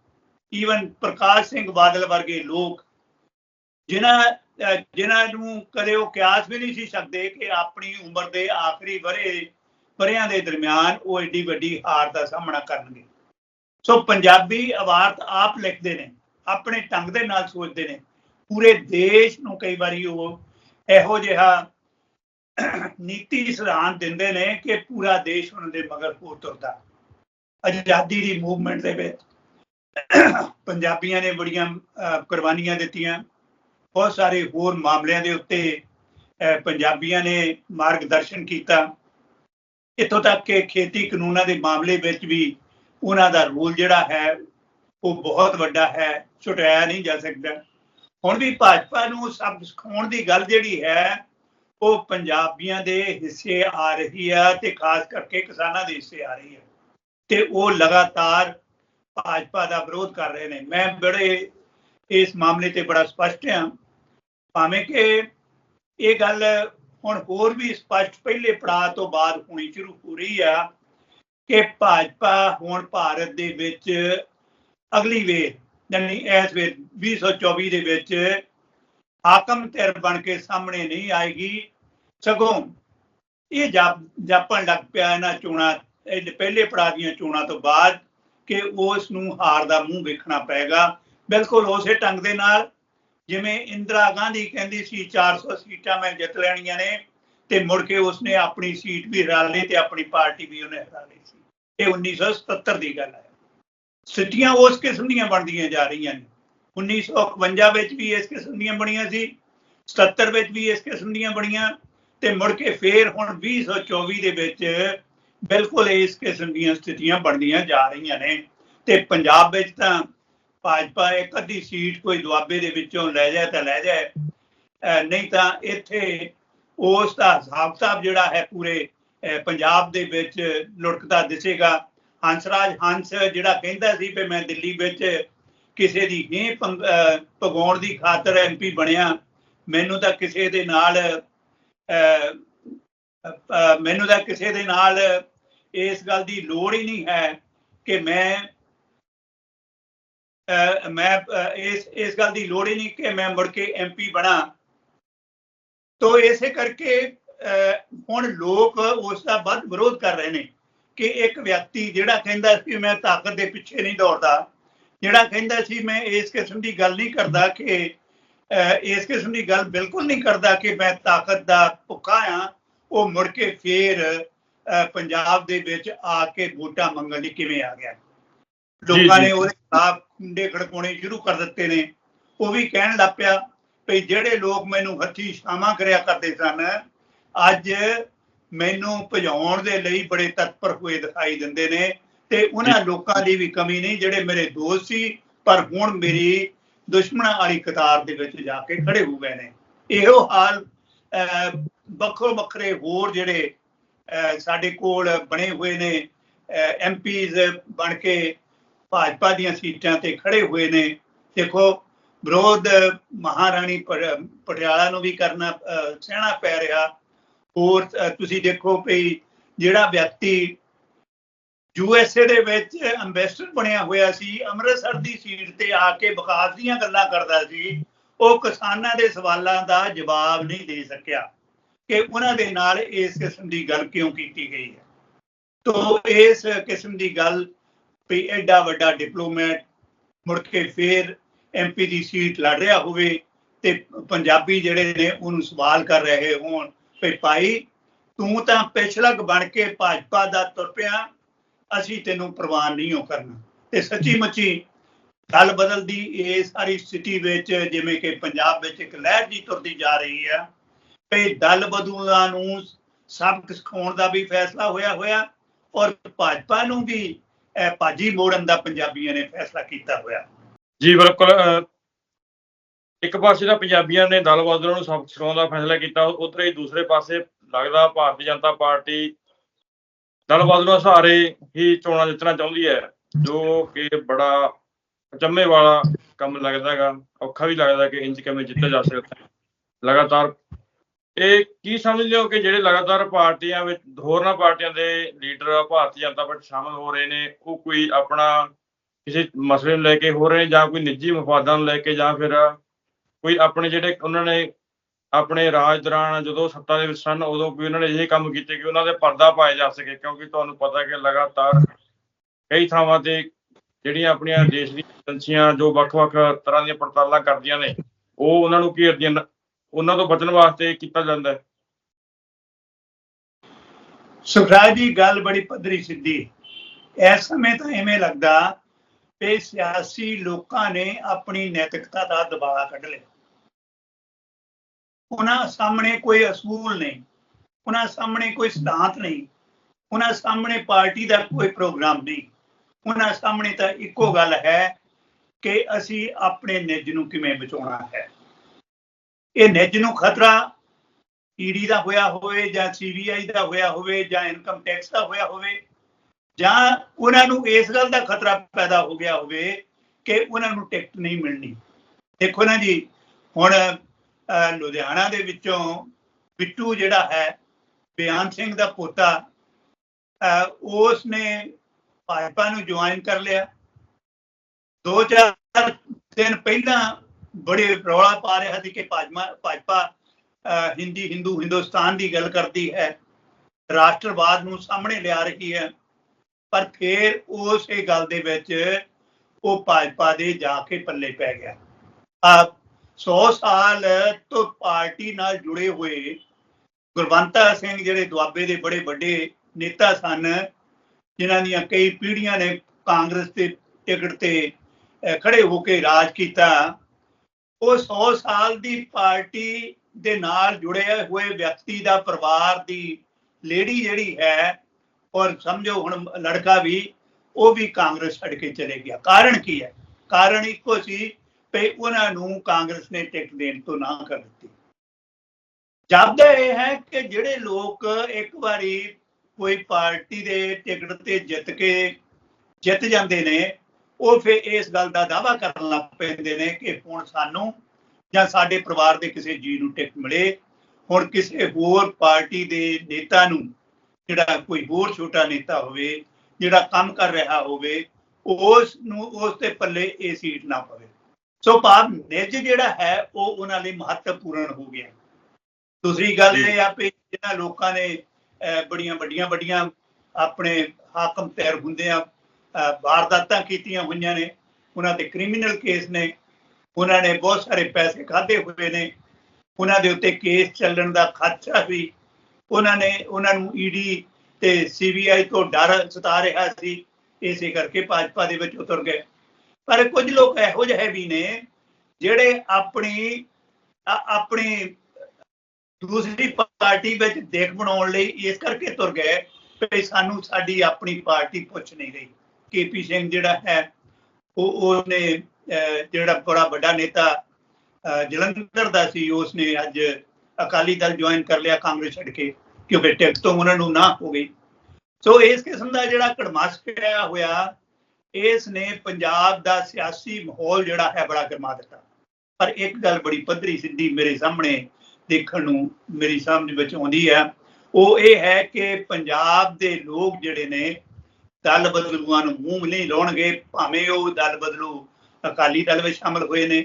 ਈਵਨ ਪ੍ਰਕਾਸ਼ ਸਿੰਘ ਬਾਦਲ ਵਰਗੇ ਲੋਕ, ਜਿਨ੍ਹਾਂ, ਅਹ, ਜਿਨ੍ਹਾਂ ਨੂੰ ਕਦੇ ਉਹ ਕਿਆਸ ਵੀ ਨਹੀਂ ਸੀ ਸਕਦੇ ਕਿ ਆਪਣੀ ਉਮਰ ਦੇ ਆਖਰੀ ਵਰੇ ਵਰਿਆਂ ਦੇ ਦਰਮਿਆਨ ਉਹ ਏਡੀ ਵੱਡੀ ਹਾਰ ਦਾ ਸਾਹਮਣਾ ਕਰਨਗੇ। ਸੋ ਪੰਜਾਬੀ ਅਵਾਰਤ ਆਪ ਲਿਖਦੇ ਨੇ, ਆਪਣੇ ਢੰਗ ਦੇ ਨਾਲ ਸੋਚਦੇ ਨੇ ਪੂਰੇ ਦੇਸ਼ ਨੂੰ ਕਈ ਵਾਰੀ ਉਹ ਇਹੋ ਜਿਹਾ ਨੀਤੀ ਸਿਧਾਂਤ ਦਿੰਦੇ ਨੇ ਕਿ ਪੂਰਾ ਦੇਸ਼ ਉਹਨਾਂ ਦੇ ਮਗਰ ਹੋ ਤੁਰਦਾ। ਆਜ਼ਾਦੀ ਦੀ ਮੂਵਮੈਂਟ ਦੇ ਵਿੱਚ ਪੰਜਾਬੀਆਂ ਨੇ ਬੜੀਆਂ ਕੁਰਬਾਨੀਆਂ ਦਿੱਤੀਆਂ। ਬਹੁਤ ਸਾਰੇ ਹੋਰ ਮਾਮਲਿਆਂ ਦੇ ਉੱਤੇ ਅਹ, ਪੰਜਾਬੀਆਂ ਨੇ ਮਾਰਗਦਰਸ਼ਨ ਕੀਤਾ। ਇੱਥੋਂ ਤੱਕ ਕਿ ਖੇਤੀ ਕਾਨੂੰਨਾਂ ਦੇ ਮਾਮਲੇ ਵਿੱਚ ਵੀ ਉਹਨਾਂ ਦਾ ਰੋਲ ਜਿਹੜਾ ਹੈ ਉਹ ਬਹੁਤ ਵੱਡਾ ਹੈ। ਛੁਟਾਇਆ ਨਹੀਂ ਜਾ ਸਕਦਾ। ਹੁਣ ਵੀ ਭਾਜਪਾ ਨੂੰ ਸਭ ਸਿਖਾਉਣ ਦੀ ਗੱਲ ਜਿਹੜੀ ਹੈ, ਉਹ ਪੰਜਾਬੀਆਂ ਦੇ ਹਿੱਸੇ ਆ ਰਹੀ ਹੈ ਤੇ ਖਾਸ ਕਰਕੇ ਕਿਸਾਨਾਂ ਦੇ ਹਿੱਸੇ ਆ ਰਹੀ ਹੈ। ਤੇ ਉਹ ਲਗਾਤਾਰ ਭਾਜਪਾ ਦਾ ਵਿਰੋਧ ਕਰ ਰਹੇ ਨੇ। ਮੈਂ ਬੜੇ ਇਸ ਮਾਮਲੇ ਤੇ ਬੜਾ ਸਪਸ਼ਟ ਹਾਂ। ਭਾਵੇਂ ਕਿ ਇਹ ਗੱਲ ਹੁਣ ਹੋਰ ਵੀ ਸਪਸ਼ਟ ਪਹਿਲੇ ਪੜਾਅ ਤੋਂ ਬਾਅਦ ਹੋਣੀ ਸ਼ੁਰੂ ਹੋ ਰਹੀ ਆ ਕਿ ਭਾਜਪਾ ਹੁਣ ਭਾਰਤ ਦੇ ਵਿੱਚ ਅਗਲੀ ਵੇਰ ਯਾਨੀ ਇਸ ਵੇਰ 2024 ਦੇ ਵਿੱਚ ਹਾਕਮ ਧਿਰ ਬਣ ਕੇ ਸਾਹਮਣੇ ਨਹੀਂ ਆਏਗੀ, ਸਗੋਂ ਇਹ ਜਾਪਣ ਲੱਗ ਪਿਆ ਇਹਨਾਂ ਚੋਣਾਂ ਪਹਿਲੇ ਪੜਾਅ ਦੀਆਂ ਚੋਣਾਂ ਤੋਂ ਬਾਅਦ ਕਿ ਉਸ ਨੂੰ ਹਾਰ ਦਾ ਮੂੰਹ ਵੇਖਣਾ ਪਏਗਾ। ਬਿਲਕੁਲ ਉਸੇ ਢੰਗ ਦੇ ਨਾਲ ਜਿਵੇਂ ਇੰਦਰਾ ਗਾਂਧੀ ਕਹਿੰਦੀ ਸੀ 400 ਸੀਟਾਂ ਮੈਂ ਜਿੱਤ ਲੈਣੀਆਂ ਨੇ ਤੇ ਮੁੜ ਕੇ ਉਸਨੇ ਆਪਣੀ ਸੀਟ ਵੀ ਹਰਾ ਲਈ ਤੇ ਆਪਣੀ ਪਾਰਟੀ ਵੀ ਉਹਨੇ ਹਰਾ ਲਈ ਸੀ। ਇਹ 1977 ਦੀ ਗੱਲ ਹੈ। ਸਿੱਟੀਆਂ ਉਸ ਕਿਸਮ ਦੀਆਂ ਬਣਦੀਆਂ ਜਾ ਰਹੀਆਂ ਨੇ। 1951 ਵਿੱਚ ਵੀ ਇਸ ਕਿਸਮ ਦੀਆਂ ਬਣੀਆਂ ਸੀ 77 ਵਿੱਚ ਵੀ ਇਸ ਕਿਸਮ ਦੀਆਂ ਬਣੀਆਂ ਤੇ ਮੁੜ ਕੇ ਫੇਰ ਹੁਣ 2024 ਦੇ ਵਿੱਚ ਬਿਲਕੁਲ ਇਸ ਕਿਸਮ ਦੀਆਂ ਸਥਿਤੀਆਂ ਬਣਦੀਆਂ ਜਾ ਰਹੀਆਂ ਨੇ ਤੇ ਪੰਜਾਬ ਵਿੱਚ ਤਾਂ ਭਾਜਪਾ ਇੱਕ ਅੱਧੀ ਸੀਟ ਕੋਈ ਦੁਆਬੇ ਦੇ ਵਿੱਚੋਂ ਲੈ ਜਾਏ ਤਾਂ ਲੈ ਜਾਏ ਨਹੀਂ ਤਾਂ ਇੱਥੇ ਉਸ ਦਾ ਹਿਸਾਬ ਕਿਤਾਬ ਜਿਹੜਾ ਹੈ ਪੂਰੇ ਪੰਜਾਬ ਦੇ ਵਿੱਚ ਲੁੜਕਦਾ ਦਿਸੇਗਾ। ਹੰਸਰਾਜ ਹੰਸ ਜਿਹੜਾ ਕਹਿੰਦਾ ਸੀ ਵੀ ਮੈਂ ਦਿੱਲੀ ਵਿੱਚ ਕਿਸੇ ਦੀ ਹੀ ਪਗਾਉਣ ਦੀ ਖਾਤਰ ਐਮਪੀ ਬਣਿਆ ਮੈਨੂੰ ਤਾਂ ਕਿਸੇ ਦੇ ਨਾਲ ਮੈਨੂੰ ਤਾਂ ਕਿਸੇ ਦੇ ਨਾਲ ਇਸ ਗੱਲ ਦੀ ਲੋੜ ਹੀ ਨਹੀਂ ਹੈ ਕਿ ਮੈਂ ਅਹ, ਮੈਂ ਇਸ ਇਸ ਗੱਲ ਦੀ ਲੋੜ ਹੀ ਨਹੀਂ ਕਿ ਮੈਂ ਮੁੜ ਕੇ ਐਮਪੀ ਬਣਾ। ਤੋ ਇਸੇ ਕਰਕੇ ਅਹ, ਹੁਣ ਲੋਕ ਉਸ ਦਾ ਵੱਧ ਵਿਰੋਧ ਕਰ ਰਹੇ ਨੇ। ਕਿ ਇੱਕ ਵਿਅਕਤੀ ਜਿਹੜਾ ਕਹਿੰਦਾ ਸੀ ਮੈਂ ਤਾਕਤ ਦੇ ਪਿੱਛੇ ਨਹੀਂ ਦੌੜਦਾ ਜਿਹੜਾ ਕਹਿੰਦਾ ਸੀ ਮੈਂ ਇਸ ਕਿਸਮ ਦੀ ਗੱਲ ਨਹੀਂ ਕਰਦਾ ਕਿ ਇਸ ਕਿਸਮ ਦੀ ਗੱਲ ਬਿਲਕੁਲ ਨਹੀਂ ਕਰਦਾ ਕਿ ਮੈਂ ਤਾਕਤ ਦਾ ਭੁੱਖਾ ਆ ਉਹ ਮੁੜ ਕੇ ਫੇਰ ਪੰਜਾਬ ਦੇ ਵਿੱਚ ਆ ਕੇ ਵੋਟਾਂ ਮੰਗਣ ਲਈ ਕਿਵੇਂ ਆ ਗਿਆ ਲੋਕਾਂ। ਨੇ ਉਹਦੇ ਖਿਲਾਫ ਖੁੰਡੇ ਖੜਕਾਉਣੇ ਸ਼ੁਰੂ ਕਰ ਦਿੱਤੇ ਨੇ ਉਹ ਵੀ ਕਹਿਣ ਲੱਗ ਪਿਆ ਵੀ ਜਿਹੜੇ ਲੋਕ ਮੈਨੂੰ ਹੱਥੀ ਛਾਵਾਂ ਕਰਿਆ ਕਰਦੇ ਸਨ ਅੱਜ ਮੈਨੂੰ ਭਜਾਉਣ ਦੇ ਲਈ ਬੜੇ ਤਤਪਰ ਹੋਏ ਦਿਖਾਈ ਦਿੰਦੇ ਨੇ ਤੇ ਉਹਨਾਂ ਲੋਕਾਂ ਦੀ ਵੀ ਕਮੀ ਨਹੀਂ ਜਿਹੜੇ ਮੇਰੇ ਦੋਸਤ ਸੀ ਪਰ ਹੁਣ ਮੇਰੀ ਦੁਸ਼ਮਣਾਂ ਵਾਲੀ ਕਤਾਰ ਦੇ ਵਿੱਚ ਜਾ ਕੇ ਖੜੇ ਹੋ ਗਏ ਨੇ। ਇਹੋ ਹਾਲ ਵੱਖੋ ਵੱਖਰੇ ਹੋਰ ਜਿਹੜੇ ਸਾਡੇ ਕੋਲ ਬਣੇ ਹੋਏ ਨੇ ਐਮਪੀਜ਼ ਬਣ ਕੇ ਭਾਜਪਾ ਦੀਆਂ ਸੀਟਾਂ ਤੇ ਖੜੇ ਹੋਏ ਨੇ। ਦੇਖੋ ਵਿਰੋਧ ਮਹਾਰਾਣੀ ਪਟਿਆਲਾ ਨੂੰ ਵੀ ਕਰਨਾ ਸਹਿਣਾ ਪੈ ਰਿਹਾ। ਹੋਰ ਤੁਸੀਂ ਦੇਖੋ ਵੀ ਜਿਹੜਾ ਵਿਅਕਤੀ ਯੂਐਸਏ ਦੇ ਵਿੱਚ ਐਮਬੈਸਡਰ ਬਣਿਆ ਹੋਇਆ ਸੀ, ਅੰਮ੍ਰਿਤਸਰ ਦੀ ਸੀਟ ਤੇ ਆ ਕੇ ਵਿਕਾਸ ਦੀਆਂ ਗੱਲਾਂ ਕਰਦਾ ਸੀ, ਉਹ ਕਿਸਾਨਾਂ ਦੇ ਸਵਾਲਾਂ ਦਾ ਜਵਾਬ ਨਹੀਂ ਦੇ ਸਕਿਆ ਕਿ ਉਹਨਾਂ ਦੇ ਨਾਲ ਇਸ ਕਿਸਮ ਦੀ ਗੱਲ ਕਿਉਂ ਕੀਤੀ ਗਈ ਹੈ। ਤੋ ਇਸ ਕਿਸਮ ਦੀ ਗੱਲ ਵੀ ਐਡਾ ਵੱਡਾ ਡਿਪਲੋਮੈਟ ਮੁੜ ਕੇ ਫੇਰ ਐਮਪੀ ਦੀ ਸੀਟ ਲੜ ਰਿਹਾ ਹੋਵੇ ਤੇ ਪੰਜਾਬੀ ਜਿਹੜੇ ਨੇ ਉਹਨੂੰ ਸਵਾਲ ਕਰ ਰਹੇ ਹੋਣ ਵੀ ਭਾਈ ਤੂੰ ਤਾਂ ਪਿਛਲਕ ਬਣ ਕੇ ਭਾਜਪਾ ਦਾ ਤੁਰ ਪਿਆ। ਅਸੀਂ ਤੈਨੂੰ ਪ੍ਰਵਾਨ ਨਹੀਂ ਹੋ ਕਰਨਾ। ਤੇ ਸੱਚੀ ਮੁੱਚੀ ਗੱਲ ਬਦਲਦੀ ਇਹ ਸਾਰੀ ਸਥਿਤੀ ਵਿੱਚ ਜਿਵੇਂ ਕਿ ਪੰਜਾਬ ਵਿੱਚ ਇੱਕ ਲਹਿਰ ਜੀ ਤੁਰਦੀ ਜਾ ਰਹੀ ਆ। ਤੇ ਦਲ ਬਦਲੂਆਂ ਨੂੰ ਸਬਕ ਸਿਖਾਉਣ ਦਾ ਵੀ ਫੈਸਲਾ ਹੋਇਆ ਹੋਇਆ ਔਰ ਭਾਜਪਾ ਨੂੰ ਵੀ ਇਹ ਭਾਜੀ ਮੋੜਨ ਦਾ ਪੰਜਾਬੀਆਂ ਨੇ ਫੈਸਲਾ ਕੀਤਾ ਹੋਇਆ। ਜੀ ਬਿਲਕੁਲ ਇੱਕ ਪਾਸੇ ਤਾਂ ਪੰਜਾਬੀਆਂ ਨੇ ਦਲ ਬਦਲਣ ਨੂੰ ਸਬਕ ਸਿਖਾਉਣ ਦਾ ਫੈਸਲਾ ਕੀਤਾ, ਉਧਰ ਹੀ ਦੂਸਰੇ ਪਾਸੇ ਲੱਗਦਾ ਭਾਰਤੀ ਜਨਤਾ ਪਾਰਟੀ ਦਲ ਬਦਲਣ ਸਹਾਰੇ ਹੀ ਚੋਣਾਂ ਜਿੱਤਣਾ ਚਾਹੁੰਦੀ ਹੈ, ਜੋ ਕਿ ਬੜਾ ਅਚੰਮੇ ਵਾਲਾ ਕੰਮ ਲੱਗਦਾ ਹੈਗਾ, ਔਖਾ ਵੀ ਲੱਗਦਾ ਕਿ ਇੰਜ ਕਿਵੇਂ ਜਿੱਤਿਆ ਜਾ ਸਕਦਾ ਲਗਾਤਾਰ ਇਹ ਕੀ ਸਮਝਦੇ ਹੋ ਕਿ ਜਿਹੜੇ ਲਗਾਤਾਰ ਪਾਰਟੀਆਂ ਵਿੱਚ, ਹੋਰਨਾਂ ਪਾਰਟੀਆਂ ਦੇ ਲੀਡਰ ਭਾਰਤੀ ਜਨਤਾ ਪਾਰਟੀ ਸ਼ਾਮਲ ਹੋ ਰਹੇ ਨੇ, ਉਹ ਕੋਈ ਆਪਣਾ ਕਿਸੇ ਮਸਲੇ ਨੂੰ ਲੈ ਕੇ ਹੋ ਰਹੇ ਨੇ ਜਾਂ ਕੋਈ ਨਿੱਜੀ ਮਫਾਦਾਂ ਨੂੰ ਲੈ ਕੇ ਜਾਂ ਫਿਰ ਕੋਈ ਆਪਣੇ ਜਿਹੜੇ ਉਹਨਾਂ ਨੇ ਆਪਣੇ ਰਾਜ ਦੌਰਾਨ ਜਦੋਂ ਸੱਤਾ ਦੇ ਵਿੱਚ ਸਨ, ਉਦੋਂ ਕੋਈ ਉਹਨਾਂ ਨੇ ਇਹ ਕੰਮ ਕੀਤੇ ਕਿ ਉਹਨਾਂ ਦੇ ਪਰਦਾ ਪਾਇਆ ਜਾ ਸਕੇ, ਕਿਉਂਕਿ ਤੁਹਾਨੂੰ ਪਤਾ ਕਿ ਲਗਾਤਾਰ ਕਈ ਥਾਵਾਂ ਤੇ ਜਿਹੜੀਆਂ ਆਪਣੀਆਂ ਦੇਸ਼ ਦੀਆਂ ਏਜੰਸੀਆਂ ਜੋ ਵੱਖ-ਵੱਖ ਤਰ੍ਹਾਂ ਦੀਆਂ ਪੜਤਾਲਾਂ ਕਰਦੀਆਂ ਨੇ, ਉਹ ਉਹਨਾਂ ਨੂੰ ਘੇਰਦੀਆਂ ਉਹਨਾਂ ਤੋਂ ਬਚਣ ਵਾਸਤੇ ਕੀਤਾ ਜਾਂਦਾ ਹੈ। ਸੁਖਰਾਜ ਦੀ ਗੱਲ ਬੜੀ ਪੱਧਰੀ ਸਿੱਧੀ ਇਸ ਸਮੇਂ ਤਾਂ ਐਵੇਂ ਲੱਗਦਾ ਕਿ ਸਿਆਸੀ ਲੋਕਾਂ ਨੇ ਆਪਣੀ ਨੈਤਿਕਤਾ ਦਾ ਦਬਾਅ ਕੱਢ ਲਿਆ। ਉਹਨਾਂ ਸਾਹਮਣੇ ਕੋਈ ਅਸੂਲ ਨਹੀਂ, ਉਹਨਾਂ ਸਾਹਮਣੇ ਕੋਈ ਸਿਧਾਂਤ ਨਹੀਂ, ਉਹਨਾਂ ਸਾਹਮਣੇ ਪਾਰਟੀ ਦਾ ਕੋਈ ਪ੍ਰੋਗਰਾਮ ਨਹੀਂ, ਉਹਨਾਂ ਸਾਹਮਣੇ ਤਾਂ ਇੱਕੋ ਗੱਲ ਹੈ ਕਿ ਅਸੀਂ ਆਪਣੇ ਨਿੱਜ ਨੂੰ ਕਿਵੇਂ ਬਚਾਉਣਾ ਹੈ। ਇਹ ਨਿੱਜ ਨੂੰ ਖਤਰਾ ਈਡੀ ਦਾ ਹੋਇਆ ਹੋਵੇ ਜਾਂ ਸੀਬੀਆਈ ਦਾ ਹੋਇਆ ਹੋਵੇ ਜਾਂ ਇਨਕਮ ਟੈਕਸ ਦਾ ਹੋਇਆ ਹੋਵੇ ਜਾਂ ਉਹਨਾਂ ਨੂੰ ਇਸ ਗੱਲ ਦਾ ਖਤਰਾ ਪੈਦਾ ਹੋ ਗਿਆ ਹੋਵੇ ਕਿ ਉਹਨਾਂ ਨੂੰ ਟਿਕਟ ਨਹੀਂ ਮਿਲਣੀ। ਦੇਖੋ ਨਾ ਜੀ, ਹੁਣ ਲੁਧਿਆਣਾ ਦੇ ਵਿੱਚੋਂ ਬਿੱਟੂ ਜਿਹੜਾ ਹੈ, ਬਿਆਨ ਸਿੰਘ ਦਾ ਪੋਤਾ ਉਸ ਨੇ ਭਾਜਪਾ ਨੂੰ ਜੁਆਇਨ ਕਰ ਲਿਆ। ਦੋ ਚਾਰ ਦਿਨ ਪਹਿਲਾਂ ਬੜੇ ਰੌਲਾ ਪਾ ਰਿਹਾ ਸੀ ਕਿ ਭਾਜਪਾ ਭਾਜਪਾ, ਅਹ ਹਿੰਦੀ, ਹਿੰਦੂ, ਹਿੰਦੁਸਤਾਨ ਦੀ ਗੱਲ ਕਰਦੀ ਹੈ। ਰਾਸ਼ਟਰਵਾਦ ਨੂੰ ਸਾਹਮਣੇ ਲਿਆ ਰਹੀ ਹੈ। ਪਰ ਫਿਰ ਉਸ ਇਹ ਗੱਲ ਦੇ ਵਿੱਚ ਉਹ ਭਾਜਪਾ ਦੇ ਜਾ ਕੇ ਪੱਲੇ ਪੈ ਗਿਆ। ਆ 100 ਸਾਲ ਤੋਂ ਪਾਰਟੀ ਨਾਲ ਜੁੜੇ ਹੋਏ ਗੁਰਵੰਤਾ ਸਿੰਘ ਜਿਹੜੇ ਦੁਆਬੇ ਦੇ ਬੜੇ ਵੱਡੇ ਨੇਤਾ ਸਨ, ਜਿਨ੍ਹਾਂ ਦੀਆਂ ਕਈ ਪੀੜ੍ਹੀਆਂ ਨੇ ਕਾਂਗਰਸ ਦੇ ਟਿਕਟ ਤੇ ਖੜੇ ਹੋ ਕੇ ਰਾਜ ਕੀਤਾ। ਉਹ 100 ਸਾਲ ਦੀ ਪਾਰਟੀ ਦੇ ਨਾਲ ਜੁੜੇ ਹੋਏ ਵਿਅਕਤੀ ਦਾ ਪਰਿਵਾਰ ਦੀ ਲੇਡੀ ਜਿਹੜੀ ਹੈ, ਔਰ ਸਮਝੋ ਹੁਣ ਲੜਕਾ ਵੀ, ਉਹ ਵੀ ਕਾਂਗਰਸ ਛੱਡ ਕੇ ਚਲੇ ਗਿਆ। ਕਾਰਨ ਕੀ ਹੈ? ਕਾਰਨ ਇੱਕੋ ਸੀ ਕਿ ਉਹਨਾਂ ਨੂੰ ਕਾਂਗਰਸ ਨੇ ਟਿਕਟ ਦੇਣ ਤੋਂ ਨਾ ਕਰ ਦਿੱਤੀ। ਜਾਪਦਾ ਇਹ ਹੈ ਕਿ ਜਿਹੜੇ ਲੋਕ ਇੱਕ ਵਾਰੀ ਕੋਈ ਪਾਰਟੀ ਦੇ ਟਿਕਟ ਤੇ ਜਿੱਤ ਕੇ ਜਿੱਤ ਜਾਂਦੇ ਨੇ, ਉਹ ਫਿਰ ਇਸ ਗੱਲ ਦਾ ਦਾਵਾ ਕਰਨ ਲੱਗ ਪੈਂਦੇ ਨੇ ਕਿ ਹੁਣ ਸਾਨੂੰ ਜਾਂ ਸਾਡੇ ਪਰਿਵਾਰ ਦੇ ਕਿਸੇ ਜੀ ਨੂੰ ਟਿਕਟ ਮਿਲੇ। ਹੁਣ ਕਿਸੇ ਹੋਰ ਪਾਰਟੀ ਦੇ ਨੇਤਾ ਨੂੰ ਜਿਹੜਾ ਕੋਈ ਹੋਰ ਛੋਟਾ ਨੇਤਾ ਹੋਵੇ, ਜਿਹੜਾ ਕੰਮ ਕਰ ਰਿਹਾ ਹੋਵੇ, ਉਸ ਨੂੰ ਉਸ ਦੇ ਪੱਲੇ ਇਹ ਸੀਟ ਨਾ ਪਵੇ। ਸੋ ਭਾਵ ਨਿੱਜ ਜਿਹੜਾ ਹੈ ਉਹ ਉਹਨਾਂ ਲਈ ਮਹੱਤਵਪੂਰਨ ਹੋ ਗਿਆ। ਦੂਸਰੀ ਗੱਲ ਇਹ ਆ ਕਿ ਜਿਹਨਾਂ ਲੋਕਾਂ ਨੇ ਬੜੀਆਂ ਵੱਡੀਆਂ ਵੱਡੀਆਂ ਆਪਣੇ ਹਾਕਮ ਤੈਰ ਹੁੰਦੇ ਆ ਵਾਰਦਾਤਾਂ ਕੀਤੀਆਂ ਹੋਈਆਂ ਨੇ ਉਹਨਾਂ ਤੇ ਕ੍ਰਿਮੀਨਲ ਕੇਸ ਨੇ ਉਹਨਾਂ ਨੇ ਬਹੁਤ ਸਾਰੇ ਪੈਸੇ ਖਾਦੇ ਹੋਏ ਨੇ ਉਹਨਾਂ ਦੇ ਉੱਤੇ ਕੇਸ ਚੱਲਣ ਦਾ ਖਦਸ਼ਾ ਵੀ ਉਹਨਾਂ ਨੇ ਉਹਨਾਂ ਨੂੰ ਈਡੀ ਤੇ ਸੀਬੀਆਈ ਤੋਂ ਡਰ ਸਤਾ ਰਿਹਾ ਸੀ ਇਸੇ ਕਰਕੇ ਭਾਜਪਾ ਦੇ ਵਿੱਚ ਉਤਰ ਗਏ। ਪਰ ਕੁਝ ਲੋਕ ਇਹੋ ਜਿਹੇ ਵੀ ਨੇ ਜਿਹੜੇ ਆਪਣੀ ਆਪਣੀ ਦੂਸਰੀ ਪਾਰਟੀ ਵਿੱਚ ਦੇਖ ਬਣਾਉਣ ਲਈ ਇਸ ਕਰਕੇ ਤੁਰ ਗਏ ਕਿ ਸਾਨੂੰ ਸਾਡੀ ਆਪਣੀ ਪਾਰਟੀ ਪੁੱਛ ਨਹੀਂ ਰਹੀ। ਕੇਪੀ ਸਿੰਘ ਜਿਹੜਾ ਹੈ, ਉਹ, ਉਹਨੇ ਜਿਹੜਾ ਬੜਾ ਵੱਡਾ ਨੇਤਾ ਜਲੰਧਰ ਦਾ ਸੀ, ਉਸਨੇ ਅੱਜ ਅਕਾਲੀ ਦਲ ਜੁਆਇਨ ਕਰ ਲਿਆ ਕਾਂਗਰਸ ਛੱਡ ਕੇ, ਕਿਉਂਕਿ ਟਿਕਟ ਤੋਂ ਉਹਨਾਂ ਨੂੰ ਨਾ ਹੋ ਗਈ। ਸੋ ਇਸ ਕਿਸਮ ਦਾ ਜਿਹੜਾ ਕੜਮਾਸ ਪਿਆ ਹੋਇਆ ਇਸ ਨੇ ਪੰਜਾਬ ਦਾ ਸਿਆਸੀ ਮਾਹੌਲ ਜਿਹੜਾ ਹੈ ਬੜਾ ਗਰਮਾ ਦਿੱਤਾ। ਪਰ ਇੱਕ ਗੱਲ ਬੜੀ ਪੱਧਰੀ ਸਿੱਧੀ ਮੇਰੇ ਸਾਹਮਣੇ ਦੇਖਣ ਨੂੰ ਮੇਰੀ ਸਮਝ ਵਿੱਚ ਆਉਂਦੀ ਹੈ। ਉਹ ਇਹ ਹੈ ਕਿ ਪੰਜਾਬ ਦੇ ਲੋਕ ਜਿਹੜੇ ਨੇ ਦਲ ਬਦਲੂਆਂ ਨੂੰ ਮੂੰਹ ਨਹੀਂ ਲਾਉਣਗੇ। ਭਾਵੇਂ ਉਹ ਦਲ ਬਦਲੂ ਅਕਾਲੀ ਦਲ ਵਿੱਚ ਸ਼ਾਮਲ ਹੋਏ ਨੇ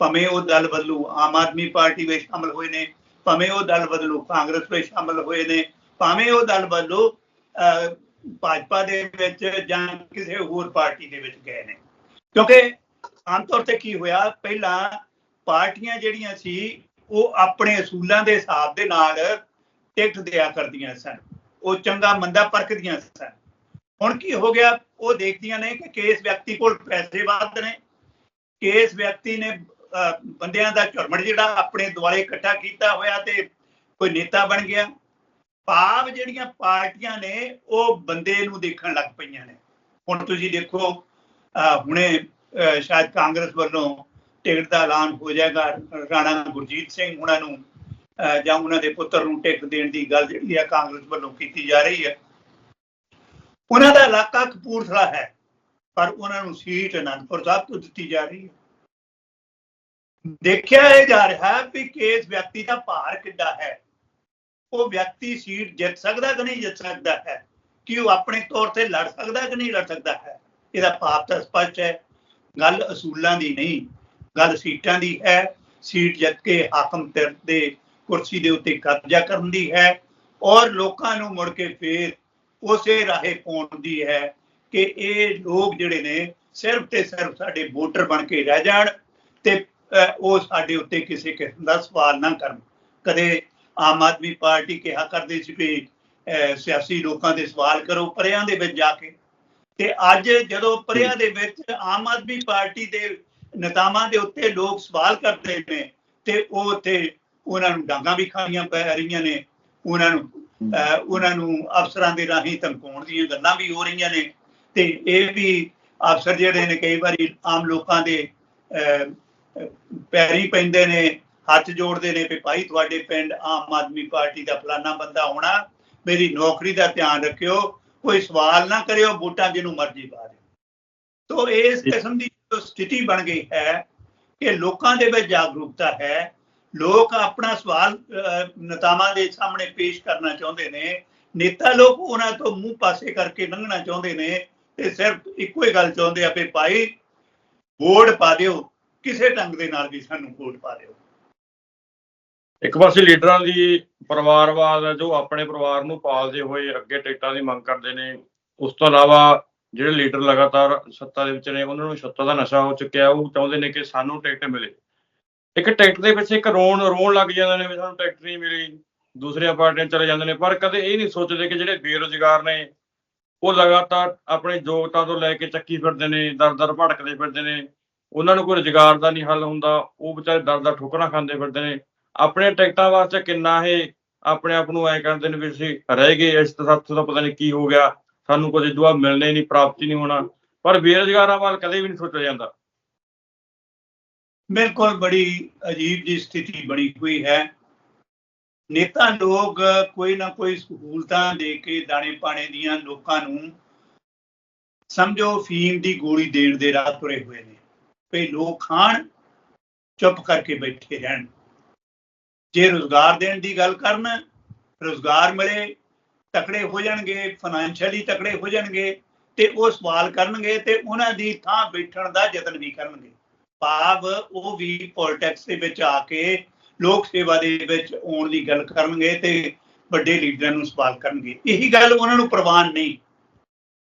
ਭਾਵੇਂ ਉਹ ਦਲ ਬਦਲੂ ਆਮ ਆਦਮੀ ਪਾਰਟੀ ਵਿੱਚ ਸ਼ਾਮਲ ਹੋਏ ਨੇ ਭਾਵੇਂ ਉਹ ਦਲ ਬਦਲੂ ਕਾਂਗਰਸ ਵਿੱਚ ਸ਼ਾਮਲ ਹੋਏ ਨੇ ਭਾਵੇਂ ਉਹ ਦਲ ਬਦਲੂ ਅਹ, ਭਾਜਪਾ ਦੇ ਵਿੱਚ ਜਾਂ ਕਿਸੇ ਹੋਰ ਪਾਰਟੀ ਦੇ ਵਿੱਚ ਗਏ ਨੇ। ਕਿਉਂਕਿ ਆਮ ਤੌਰ ਤੇ ਕੀ ਹੋਇਆ, ਪਹਿਲਾਂ ਪਾਰਟੀਆਂ ਜਿਹੜੀਆਂ ਸੀ, ਉਹ ਆਪਣੇ ਅਸੂਲਾਂ ਦੇ ਹਿਸਾਬ ਦੇ ਨਾਲ ਟਿਕਟ ਦਿਆ ਕਰਦੀਆਂ ਸਨ। ਉਹ ਚੰਗਾ ਮੰਦਾ ਪਰਖਦੀਆਂ ਸਨ। ਹੁਣ ਕੀ ਹੋ ਗਿਆ, ਉਹ ਦੇਖਦੀਆਂ ਨੇ ਕਿ ਕਿਸ ਵਿਅਕਤੀ ਕੋਲ ਪੈਸੇ ਵੱਧ ਨੇ, ਕਿਸ ਵਿਅਕਤੀ ਨੇ ਬੰਦਿਆਂ ਦਾ ਝੁਰਮੜ ਜਿਹੜਾ ਆਪਣੇ ਦੁਆਲੇ ਇਕੱਠਾ ਕੀਤਾ ਹੋਇਆ ਤੇ ਕੋਈ ਨੇਤਾ ਬਣ ਗਿਆ। ਭਾਵ ਜਿਹੜੀਆਂ ਪਾਰਟੀਆਂ ਨੇ ਉਹ ਬੰਦੇ ਨੂੰ ਦੇਖਣ ਲੱਗ ਪਈਆਂ ਨੇ। ਹੁਣ ਤੁਸੀਂ ਦੇਖੋ ਅਹ, ਹੁਣੇ ਅਹ, ਸ਼ਾਇਦ ਕਾਂਗਰਸ ਵੱਲੋਂ ਟਿਕਟ ਦਾ ਐਲਾਨ ਹੋ ਜਾਏਗਾ ਰਾਣਾ ਗੁਰਜੀਤ ਸਿੰਘ ਉਹਨਾਂ ਨੂੰ ਜਾਂ ਉਹਨਾਂ ਦੇ ਪੁੱਤਰ ਨੂੰ ਟਿਕਟ ਦੇਣ ਦੀ ਗੱਲ ਜਿਹੜੀ ਆ ਕਾਂਗਰਸ ਵੱਲੋਂ ਕੀਤੀ ਜਾ ਰਹੀ ਹੈ। ਉਹਨਾਂ ਦਾ ਇਲਾਕਾ ਕਪੂਰਥਲਾ ਹੈ ਪਰ ਉਹਨਾਂ ਨੂੰ ਸੀਟ ਅਨੰਦਪੁਰ ਸਾਹਿਬ ਤੋਂ ਦਿੱਤੀ ਜਾ ਰਹੀ ਹੈ। ਦੇਖਿਆ ਇਹ ਜਾ ਰਿਹਾ ਵੀ ਕਿਸ ਵਿਅਕਤੀ ਦਾ ਭਾਰ ਕਿੱਡਾ ਹੈ। ਉਹ ਵਿਅਕਤੀ ਸੀਟ ਜਿੱਤ ਸਕਦਾ ਕਿ ਨਹੀਂ ਜਿੱਤ ਸਕਦਾ ਹੈ? ਕਿ ਉਹ ਆਪਣੇ ਤੌਰ ਤੇ ਲੜ ਸਕਦਾ ਕਿ ਨਹੀਂ ਲੜ ਸਕਦਾ ਹੈ? ਇਹਦਾ ਭਾਵ ਤਾਂ ਸਪਸ਼ਟ ਹੈ। ਗੱਲ ਅਸੂਲਾਂ ਦੀ ਨਹੀਂ, ਗੱਲ ਸੀਟਾਂ ਦੀ ਹੈ। ਸੀਟ ਜਿੱਤ ਕੇ ਹਾਕਮ ਧਿਰ ਦੇ ਕੁਰਸੀ ਦੇ ਉੱਤੇ ਕਬਜ਼ਾ ਕਰਨ ਦੀ ਹੈ ਔਰ ਲੋਕਾਂ ਨੂੰ ਮੁੜ ਕੇ ਫੇਰ ਉਸੇ ਰਾਹੇ ਪਾਉਣ ਦੀ ਹੈ ਕਿ ਇਹ ਲੋਕ ਜਿਹੜੇ ਨੇ ਸਿਰਫ ਤੇ ਸਿਰਫ ਸਾਡੇ ਵੋਟਰ ਬਣ ਕੇ ਰਹਿ ਜਾਣ ਤੇ ਉਹ ਸਾਡੇ ਉੱਤੇ ਕਿਸੇ ਕਿਸਮ ਦਾ ਸਵਾਲ ਨਾ ਕਰਨ। ਕਦੇ ਆਮ ਆਦਮੀ ਪਾਰਟੀ ਕਿਹਾ ਕਰਦੇ ਸੀ ਵੀ ਸਿਆਸੀ ਲੋਕਾਂ ਦੇ ਸਵਾਲ ਕਰੋ ਪਰਿਆਂ ਦੇ ਵਿੱਚ ਜਾ ਕੇ। ਤੇ ਅੱਜ ਜਦੋਂ ਪਰਿਆਂ ਦੇ ਵਿੱਚ ਆਮ ਆਦਮੀ ਪਾਰਟੀ ਦੇ ਨੇਤਾਵਾਂ ਦੇ ਉੱਤੇ ਲੋਕ ਸਵਾਲ ਕਰਦੇ ਨੇ ਤੇ ਉਹ ਉੱਥੇ ਉਹਨਾਂ ਨੂੰ ਡਾਂਗਾ ਵੀ ਖਾਣੀਆਂ ਪੈ ਰਹੀਆਂ ਨੇ। ਉਹਨਾਂ ਨੂੰ ਅਹ, ਉਹਨਾਂ ਨੂੰ ਅਫਸਰਾਂ ਦੇ ਰਾਹੀਂ ਧਮਕਾਉਣ ਦੀਆਂ ਗੱਲਾਂ ਵੀ ਹੋ ਰਹੀਆਂ ਨੇ। ਤੇ ਇਹ ਵੀ ਅਫਸਰ ਜਿਹੜੇ ਨੇ ਕਈ ਵਾਰੀ ਆਮ ਲੋਕਾਂ ਦੇ ਅਹ, ਪੈਰੀ ਪੈਂਦੇ ਨੇ। ਹੱਥ ਜੋੜਦੇ ਨੇ ਵੀ ਭਾਈ ਤੁਹਾਡੇ ਪਿੰਡ ਆਮ ਆਦਮੀ ਪਾਰਟੀ ਦਾ ਫਲਾਨਾ ਬੰਦਾ ਹੋਣਾ ਮੇਰੀ ਨੌਕਰੀ ਦਾ ਧਿਆਨ ਰੱਖਿਓ ਕੋਈ ਸਵਾਲ ਨਾ ਕਰਿਓ ਵੋਟਾਂ ਜਿਹਨੂੰ ਮਰਜ਼ੀ ਪਾ ਦਿਓ। ਤੋ ਇਸ ਕਿਸਮ ਦੀ ਸਥਿਤੀ ਬਣ ਗਈ ਹੈ ਕਿ ਲੋਕਾਂ ਦੇ ਵਿੱਚ ਜਾਗਰੂਕਤਾ ਹੈ ਲੋਕ ਆਪਣਾ ਸਵਾਲ ਨੇਤਾਵਾਂ ਦੇ ਸਾਹਮਣੇ ਪੇਸ਼ ਕਰਨਾ ਚਾਹੁੰਦੇ ਨੇ ਨੇਤਾ ਲੋਕ ਉਹਨਾਂ ਤੋਂ ਮੂੰਹ ਪਾਸੇ ਕਰਕੇ ਲੰਘਣਾ ਚਾਹੁੰਦੇ ਨੇ ਤੇ ਸਿਰਫ ਇੱਕੋ ਹੀ ਗੱਲ ਚਾਹੁੰਦੇ ਆ ਵੀ ਭਾਈ ਵੋਟ ਪਾ ਦਿਓ ਕਿਸੇ ਢੰਗ ਦੇ ਨਾਲ ਵੀ ਸਾਨੂੰ ਵੋਟ ਪਾ ਦਿਓ। ਇੱਕ ਪਾਸੇ ਲੀਡਰਾਂ ਦੀ ਪਰਿਵਾਰਵਾਦ ਹੈ, ਜੋ ਆਪਣੇ ਪਰਿਵਾਰ ਨੂੰ ਪਾਲਦੇ ਹੋਏ ਅੱਗੇ ਟਿਕਟਾਂ ਦੀ ਮੰਗ ਕਰਦੇ ਨੇ। ਉਸ ਤੋਂ ਇਲਾਵਾ ਜਿਹੜੇ ਲੀਡਰ ਲਗਾਤਾਰ ਸੱਤਾ ਦੇ ਵਿੱਚ ਨੇ, ਉਹਨਾਂ ਨੂੰ ਸੱਤਾ ਦਾ ਨਸ਼ਾ ਹੋ ਚੁੱਕਿਆ। ਉਹ ਚਾਹੁੰਦੇ ਨੇ ਕਿ ਸਾਨੂੰ ਟਿਕਟ ਮਿਲੇ। ਇੱਕ ਟਿਕਟ ਦੇ ਪਿੱਛੇ ਇੱਕ ਰੋਣ ਰੋਣ ਲੱਗ ਜਾਂਦੇ ਨੇ ਵੀ ਸਾਨੂੰ ਟਿਕਟ ਨਹੀਂ ਮਿਲੀ। ਦੂਸਰੀਆਂ ਪਾਰਟੀਆਂ ਚਲੇ ਜਾਂਦੇ ਨੇ, ਪਰ ਕਦੇ ਇਹ ਨਹੀਂ ਸੋਚਦੇ ਕਿ ਜਿਹੜੇ ਬੇਰੁਜ਼ਗਾਰ ਨੇ, ਉਹ ਲਗਾਤਾਰ ਆਪਣੇ ਯੋਗਤਾ ਤੋਂ ਲੈ ਕੇ ਚੱਕੀ ਫਿਰਦੇ ਨੇ ਦਰ ਦਰ ਭਟਕਦੇ ਫਿਰਦੇ ਨੇ। ਉਹਨਾਂ ਨੂੰ ਕੋਈ ਰੁਜ਼ਗਾਰ ਦਾ ਨਹੀਂ ਹੱਲ ਹੁੰਦਾ। ਉਹ ਵਿਚਾਰੇ ਦਰ ਦਰ ਠੋਕਰਾਂ ਖਾਂਦੇ ਫਿਰਦੇ ਨੇ। ਆਪਣੇ ਟਿਕਟਾਂ ਵਾਸਤੇ ਕਿੰਨਾ ਇਹ ਆਪਣੇ ਆਪ ਨੂੰ ਐ ਕਰਦੇ ਨੇ ਵੀ ਅਸੀਂ ਰਹਿ ਗਏ, ਇਸ ਤੋਂ ਸਾਥੋਂ ਤਾਂ ਪਤਾ ਨਹੀਂ ਕੀ ਹੋ ਗਿਆ, ਸਾਨੂੰ ਕੁਝ ਦੁਆ ਮਿਲਣੇ ਨਹੀਂ, ਪ੍ਰਾਪਤੀ ਨਹੀਂ ਹੋਣਾ, ਪਰ ਬੇਰੁਜ਼ਗਾਰਾਂ ਵੱਲ ਕਦੇ ਵੀ ਨਹੀਂ ਸੋਚਿਆ ਜਾਂਦਾ। ਬਿਲਕੁਲ ਬੜੀ ਅਜੀਬ ਜੀ ਸਥਿਤੀ ਬਣੀ ਹੋਈ ਹੈ। ਨੇਤਾ ਲੋਕ ਕੋਈ ਨਾ ਕੋਈ ਸਹੂਲਤਾਂ ਦੇ ਕੇ ਦਾਣੇ ਪਾਣੇ ਦੀਆਂ ਲੋਕਾਂ ਨੂੰ ਸਮਝੋ ਫੀਮ ਦੀ ਗੋਲੀ ਦੇਣ ਦੇ ਰਾਹ ਤੁਰੇ ਹੋਏ ਨੇ। ਵੀ ਲੋਕ ਖਾਣ, ਚੁੱਪ ਕਰਕੇ ਬੈਠੇ ਰਹਿਣ। ਜੇ ਰੋਜ਼ਗਾਰ ਦੇਣ ਦੀ ਗੱਲ ਕਰਨ, ਰੋਜ਼ਗਾਰ ਮਿਲੇ, ਤਕੜੇ ਹੋ ਜਾਣਗੇ ਫਾਈਨੈਂਸ਼ੀਅਲੀ ਤਕੜੇ ਹੋ ਜਾਣਗੇ, ਤੇ ਉਹ ਸਵਾਲ ਕਰਨਗੇ ਤੇ ਉਹਨਾਂ ਦੀ ਥਾਂ ਬੈਠਣ ਦਾ ਯਤਨ ਵੀ ਕਰਨਗੇ। ਭਾਵ ਉਹ ਵੀ ਪੋਲਿਟਿਕਸ ਦੇ ਵਿੱਚ ਆ ਕੇ ਲੋਕ ਸੇਵਾ ਦੇ ਵਿੱਚ ਆਉਣ ਦੀ ਗੱਲ ਕਰਨਗੇ ਤੇ ਵੱਡੇ ਲੀਡਰਾਂ ਨੂੰ ਸਵਾਲ ਕਰਨਗੇ। ਇਹੀ ਗੱਲ ਉਹਨਾਂ ਨੂੰ ਪ੍ਰਵਾਨ ਨਹੀਂ।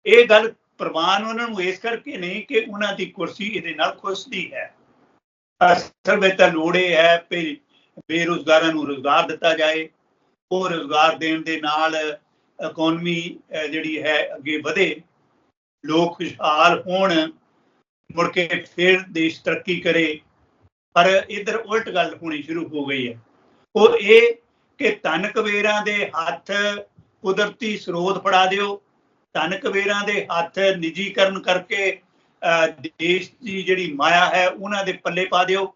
ਇਹ ਗੱਲ ਪ੍ਰਵਾਨ ਉਹਨਾਂ ਨੂੰ ਇਸ ਕਰਕੇ ਨਹੀਂ ਕਿ ਉਹਨਾਂ ਦੀ ਕੁਰਸੀ ਇਹਦੇ ਨਾਲ ਖੁਸ਼ਦੀ ਹੈ। ਅਸਲ ਵਿੱਚ ਤਾਂ ਲੋੜ ਇਹ ਹੈ ਕਿ ਬੇਰੁਜ਼ਗਾਰਾਂ ਨੂੰ ਰੋਜ਼ਗਾਰ ਦਿੱਤਾ ਜਾਏ ਉਹ ਰੋਜ਼ਗਾਰ ਦੇਣ ਦੇ ਨਾਲ ਇਕਨੋਮੀ ਜਿਹੜੀ ਹੈ ਅੱਗੇ ਵਧੇ। ਲੋਕ ਖੁਸ਼ਹਾਲ ਹੋਣ ਮੁੜ ਕੇ ਫਿਰ ਦੇਸ਼ ਤਰੱਕੀ ਕਰੇ। ਪਰ ਇਧਰ ਉਲਟ ਗੱਲ ਹੋਣੀ ਸ਼ੁਰੂ ਹੋ ਗਈ ਹੈ। ਉਹ ਇਹ ਕਿ ਧਨ ਕਬੀਰਾਂ ਦੇ ਹੱਥ ਕੁਦਰਤੀ ਸਰੋਤ ਫੜਾ ਦਿਓ। ਧਨ ਕਬੀਰਾਂ ਦੇ ਹੱਥ ਨਿੱਜੀਕਰਨ ਕਰਕੇ ਅਹ, ਦੇਸ਼ ਦੀ ਜਿਹੜੀ ਮਾਇਆ ਹੈ ਉਹਨਾਂ ਦੇ ਪੱਲੇ ਪਾ ਦਿਓ।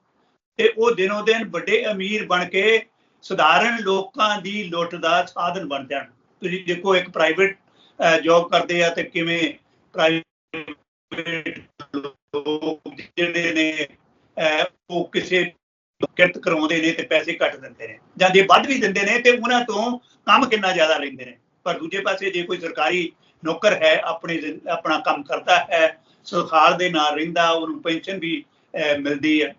ਤੇ ਉਹ ਦਿਨੋ ਦਿਨ ਵੱਡੇ ਅਮੀਰ ਬਣ ਕੇ ਸਧਾਰਨ ਲੋਕਾਂ ਦੀ ਲੁੱਟ ਦਾ ਸਾਧਨ ਬਣ ਜਾਣ। ਤੁਸੀਂ ਦੇਖੋ ਇੱਕ ਪ੍ਰਾਈਵੇਟ ਜੌਬ ਕਰਦੇ ਆ ਤੇ ਕਿਵੇਂ ਪ੍ਰਾਈਵੇਟ ਲੋਕ ਜਿਹੜੇ ਨੇ ਉਹ ਕਿਸੇ ਕਿਰਤ ਕਰਾਉਂਦੇ ਨੇ ਤੇ ਪੈਸੇ ਘੱਟ ਦਿੰਦੇ ਨੇ ਜਾਂ ਜੇ ਵੱਧ ਵੀ ਦਿੰਦੇ ਨੇ ਤੇ ਉਹਨਾਂ ਤੋਂ ਕੰਮ ਕਿੰਨਾ ਜ਼ਿਆਦਾ ਲੈਂਦੇ ਨੇ। ਪਰ ਦੂਜੇ ਪਾਸੇ ਜੇ ਕੋਈ ਸਰਕਾਰੀ ਨੌਕਰ ਹੈ ਆਪਣੇ ਆਪਣਾ ਕੰਮ ਕਰਦਾ ਹੈ ਸੁਖਾਲ ਦੇ ਨਾਲ ਰਹਿੰਦਾ ਉਹਨੂੰ ਪੈਨਸ਼ਨ ਵੀ ਅਹ, ਮਿਲਦੀ ਹੈ।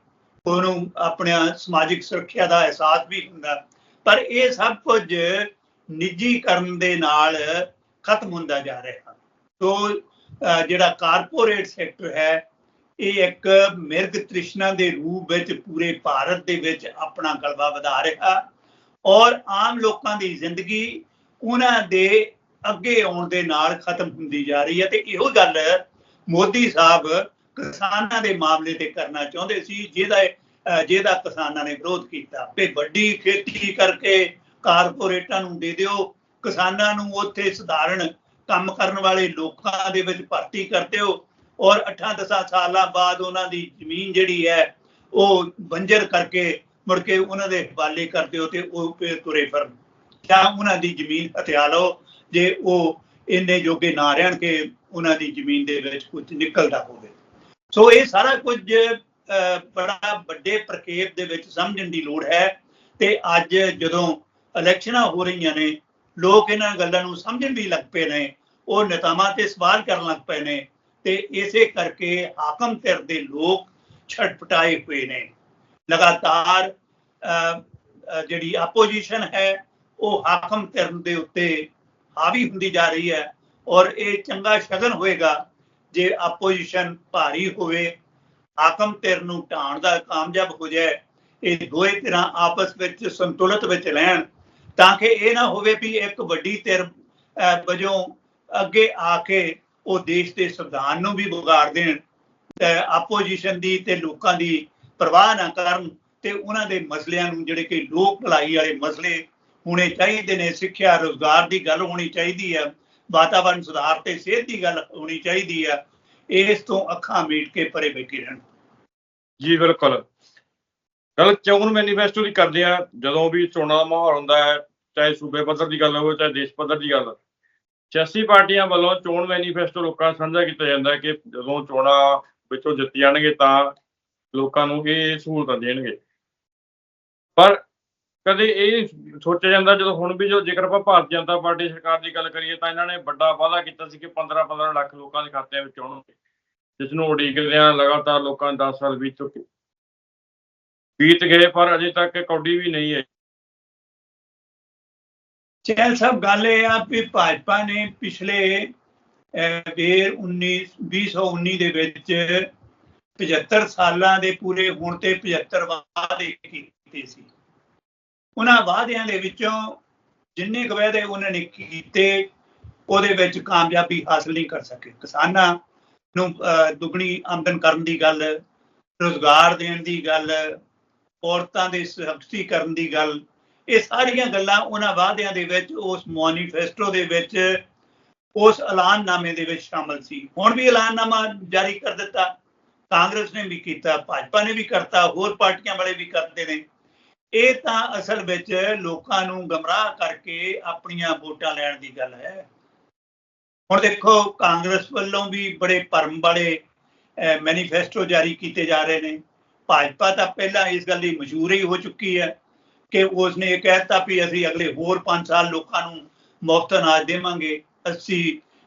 ਉਹਨੂੰ ਆਪਣਾ ਸਮਾਜਿਕ ਸੁਰੱਖਿਆ ਦਾ ਅਹਿਸਾਸ ਵੀ ਹੁੰਦਾ। ਪਰ ਇਹ ਸਭ ਕੁਝ ਨਿੱਜੀਕਰਨ ਦੇ ਨਾਲ ਖਤਮ ਹੁੰਦਾ ਜਾ ਰਿਹਾ। ਸੋ ਜਿਹੜਾ ਕਾਰਪੋਰੇਟ ਸੈਕਟਰ ਹੈ, ਇਹ ਇੱਕ ਮਿਰਗ ਤ੍ਰਿਸ਼ਨਾ ਦੇ ਰੂਪ ਵਿੱਚ ਪੂਰੇ ਭਾਰਤ ਦੇ ਵਿੱਚ ਆਪਣਾ ਗਲਵਾ ਵਧਾ ਰਿਹਾ ਔਰ ਆਮ ਲੋਕਾਂ ਦੀ ਜ਼ਿੰਦਗੀ ਉਹਨਾਂ ਦੇ ਅੱਗੇ ਆਉਣ ਦੇ ਨਾਲ ਖਤਮ ਹੁੰਦੀ ਜਾ ਰਹੀ ਹੈ। ਤੇ ਇਹੋ ਗੱਲ ਮੋਦੀ ਸਾਹਿਬ ਕਿਸਾਨਾਂ ਦੇ ਮਾਮਲੇ ਤੇ ਕਰਨਾ ਚਾਹੁੰਦੇ ਸੀ, ਜਿਹਦਾ ਜਿਹਦਾ ਕਿਸਾਨਾਂ ਨੇ ਵਿਰੋਧ ਕੀਤਾ। ਕਿ ਵੱਡੀ ਖੇਤੀ ਕਰਕੇ ਕਾਰਪੋਰੇਟਾਂ ਨੂੰ ਦੇ ਦਿਓ, ਕਿਸਾਨਾਂ ਨੂੰ ਉੱਥੇ ਸਧਾਰਨ ਕੰਮ ਕਰਨ ਵਾਲੇ ਲੋਕਾਂ ਦੇ ਵਿੱਚ ਭਰਤੀ ਕਰ ਦਿਓ, ਔਰ 8-10 ਸਾਲਾਂ ਬਾਅਦ ਉਹਨਾਂ ਦੀ ਜ਼ਮੀਨ ਜਿਹੜੀ ਹੈ, ਉਹ ਬੰਜਰ ਕਰਕੇ ਮੁੜ ਕੇ ਉਹਨਾਂ ਦੇ ਹਵਾਲੇ ਕਰ ਦਿਓ ਤੇ ਉਹ ਫਿਰ ਤੁਰੇ ਫਿਰਨ। ਜਾਂ ਉਹਨਾਂ ਦੀ ਜ਼ਮੀਨ ਹਥਿਆ ਲਓ, ਜੇ ਉਹ ਇੰਨੇ ਜੋਗੇ ਨਾ ਰਹਿਣ ਕਿ ਉਹਨਾਂ ਦੀ ਜ਼ਮੀਨ ਦੇ ਵਿੱਚ ਕੁਝ ਨਿਕਲਦਾ ਹੋਵੇ। ਸੋ ਇਹ ਸਾਰਾ ਕੁਝ ਅਹ, ਬੜਾ ਵੱਡੇ ਪ੍ਰਕੇਪ ਦੇ ਵਿੱਚ ਸਮਝਣ ਦੀ ਲੋੜ ਹੈ। ਤੇ ਅੱਜ ਜਦੋਂ ਇਲੈਕਸ਼ਨਾਂ ਹੋ ਰਹੀਆਂ ਨੇ ਲੋਕ ਇਹਨਾਂ ਗੱਲਾਂ ਨੂੰ ਸਮਝਣ ਵੀ ਲੱਗ ਪਏ ਨੇ। ਉਹ ਨੇਤਾਵਾਂ ਤੇ ਸਵਾਲ ਕਰਨ ਲੱਗ ਪਏ ਨੇ। ਤੇ ਇਸੇ ਕਰਕੇ ਹਾਕਮ ਧਿਰ ਦੇ ਲੋਕ ਛਟਪਟਾਏ ਹੋਏ ਨੇ। ਲਗਾਤਾਰ ਅਹ, ਜਿਹੜੀ ਆਪੋਜੀਸ਼ਨ ਹੈ ਉਹ ਹਾਕਮ ਧਿਰ ਦੇ ਉੱਤੇ ਹਾਵੀ ਹੁੰਦੀ ਜਾ ਰਹੀ ਹੈ। ਔਰ ਇਹ ਚੰਗਾ ਸ਼ਗਨ ਹੋਏਗਾ ਜੇ ਆਪੋਜੀਸ਼ਨ ਭਾਰੀ ਹੋਵੇ, ਹਾਕਮ ਧਿਰ ਨੂੰ ਢਾਣ ਦਾ ਕਾਮਯਾਬ ਹੋ ਜਾਏ, ਇਹ ਦੋਏ ਧਿਰਾਂ ਆਪਸ ਵਿੱਚ ਸੰਤੁਲਿਤ ਵਿੱਚ ਰਹਿਣ, ਤਾਂ ਕਿ ਇਹ ਨਾ ਹੋਵੇ ਵੀ ਇੱਕ ਵੱਡੀ ਧਿਰ ਵਜੋਂ ਅੱਗੇ ਆ ਕੇ ਉਹ ਦੇਸ਼ ਦੇ ਸੰਵਿਧਾਨ ਨੂੰ ਵੀ ਵਿਗਾੜ ਦੇਣ, ਤੇ ਆਪੋਜੀਸ਼ਨ ਦੀ ਤੇ ਲੋਕਾਂ ਦੀ ਪਰਵਾਹ ਨਾ ਕਰਨ, ਤੇ ਉਹਨਾਂ ਦੇ ਮਸਲਿਆਂ ਨੂੰ ਜਿਹੜੇ ਕਿ ਲੋਕ ਭਲਾਈ ਵਾਲੇ ਮਸਲੇ ਹੋਣੇ ਚਾਹੀਦੇ ਨੇ, ਸਿੱਖਿਆ ਰੋਜ਼ਗਾਰ ਦੀ ਗੱਲ ਹੋਣੀ ਚਾਹੀਦੀ ਹੈ ਵਾਤਾਵਰਣ ਸੁਧਾਰ ਤੇ ਸਿਹਤ ਦੀ ਗੱਲ ਹੋਣੀ ਚਾਹੀਦੀ ਹੈ ਇਸ ਤੋਂ ਅੱਖਾਂ ਮੀਟ ਕੇ ਪਰੇ ਬੈਠੇ ਰਹਿਣ। ਜੀ, ਬਿਲਕੁਲ। ਗੱਲ ਚੋਣ ਮੈਨੀਫੈਸਟੋ ਦੀ ਕਰਦੇ ਆ, ਜਦੋਂ ਵੀ ਚੋਣਾਂ ਦਾ ਮਾਹੌਲ ਹੁੰਦਾ ਹੈ, ਚਾਹੇ ਸੂਬੇ ਪੱਧਰ ਦੀ ਗੱਲ ਹੋਵੇ, ਚਾਹੇ ਦੇਸ਼ ਪੱਧਰ ਦੀ ਗੱਲ। ਸਿਆਸੀ ਪਾਰਟੀਆਂ ਵੱਲੋਂ ਚੋਣ ਮੈਨੀਫੈਸਟੋ ਲੋਕਾਂ ਸਾਂਝਾ ਕੀਤਾ ਜਾਂਦਾ ਕਿ ਜਦੋਂ ਚੋਣਾਂ ਵਿੱਚੋਂ ਜਿੱਤ ਜਾਣਗੇ ਤਾਂ ਲੋਕਾਂ ਨੂੰ ਇਹ ਸਹੂਲਤਾਂ ਦੇਣਗੇ। ਪਰ ਕਦੇ ਇਹ ਸੋਚਿਆ ਜਾਂਦਾ ਜਦੋਂ ਹੁਣ ਵੀ ਜੋ ਜੇਕਰ ਆਪਾਂ ਭਾਰਤੀ ਜਨਤਾ ਪਾਰਟੀ ਸਰਕਾਰ ਦੀ ਗੱਲ ਕਰੀਏ ਤਾਂ ਇਹਨਾਂ ਨੇ ਵੱਡਾ ਵਾਅਦਾ ਕੀਤਾ ਸੀ ਕਿ 15 15 ਲੱਖ ਲੋਕਾਂ ਦੇ ਖਾਤਿਆਂ ਵਿੱਚ ਆਉਣਗੇ ਜਿਸ ਨੂੰ ਉਡੀਕਦੇ ਆ ਲਗਾਤਾਰ ਲੋਕਾਂ ਦੇ 10 ਸਾਲ ਬੀਤ ਚੁੱਕੇ। ਬੀਤ ਗਏ ਪਰ ਅਜੇ ਤੱਕ ਕੌਡੀ ਵੀ ਨਹੀਂ ਹੈ ਚੈਲ ਸਾਹਿਬ ਗੱਲ ਇਹ ਆ ਵੀ ਭਾਜਪਾ ਨੇ ਪਿਛਲੇ ਅਹ, ਵੇਰ 19 2019 ਦੇ ਵਿੱਚ 75 ਸਾਲਾਂ ਦੇ ਪੂਰੇ ਹੋਣ ਤੇ 75 ਵਾਅਦੇ ਕੀਤੇ ਸੀ। ਉਹਨਾਂ ਵਾਅਦਿਆਂ ਦੇ ਵਿੱਚੋਂ ਜਿੰਨੇ ਕੁ ਵਾਅਦੇ ਉਹਨਾਂ ਨੇ ਕੀਤੇ ਉਹਦੇ ਵਿੱਚ ਕਾਮਯਾਬੀ ਹਾਸਲ ਨਹੀਂ ਕਰ ਸਕੇ। ਕਿਸਾਨਾਂ ਨੂੰ ਅਹ, ਦੁੱਗਣੀ ਆਮਦਨ ਕਰਨ ਦੀ ਗੱਲ ਰੋਜ਼ਗਾਰ ਦੇਣ ਦੀ ਗੱਲ ਔਰਤਾਂ ਦੇ ਸਸ਼ਕਤੀਕਰਨ ਦੀ ਗੱਲ ਇਹ ਸਾਰੀਆਂ ਗੱਲਾਂ ਉਹਨਾਂ ਵਾਅਦਿਆਂ ਦੇ ਵਿੱਚ ਉਸ ਮੈਨੀਫੈਸਟੋ ਦੇ ਵਿੱਚ ਉਸ ਐਲਾਨਨਾਮੇ ਦੇ ਵਿੱਚ ਸ਼ਾਮਲ ਸੀ। ਹੁਣ ਵੀ ਐਲਾਨਨਾਮਾ ਜਾਰੀ ਕਰ ਦਿੱਤਾ। ਕਾਂਗਰਸ ਨੇ ਵੀ ਕੀਤਾ ਭਾਜਪਾ ਨੇ ਵੀ ਕਰਤਾ ਹੋਰ ਪਾਰਟੀਆਂ ਵਾਲੇ ਵੀ ਕਰਦੇ ਨੇ। ਇਹ ਤਾਂ ਅਸਲ ਵਿੱਚ ਲੋਕਾਂ ਨੂੰ ਗਮਰਾਹ ਕਰਕੇ ਆਪਣੀਆਂ ਵੋਟਾਂ ਲੈਣ ਦੀ ਗੱਲ ਹੈ। ਹੁਣ ਦੇਖੋ ਕਾਂਗਰਸ ਵੱਲੋਂ ਵੀ ਬੜੇ ਭਰਮ ਵਾਲੇ ਮੈਨੀਫੈਸਟੋ ਜਾਰੀ ਕੀਤੇ ਜਾ ਰਹੇ ਨੇ। ਭਾਜਪਾ ਤਾਂ ਪਹਿਲਾਂ ਇਸ ਗੱਲ ਦੀ ਮਸ਼ਹੂਰ ਹੀ ਹੋ ਚੁੱਕੀ ਹੈ ਕਿ ਉਸਨੇ ਇਹ ਕਹਿਤਾ ਵੀ ਅਸੀਂ ਅਗਲੇ ਹੋਰ 5 ਸਾਲ ਲੋਕਾਂ ਨੂੰ ਮੁਫਤ ਅਨਾਜ ਦੇਵਾਂਗੇ 80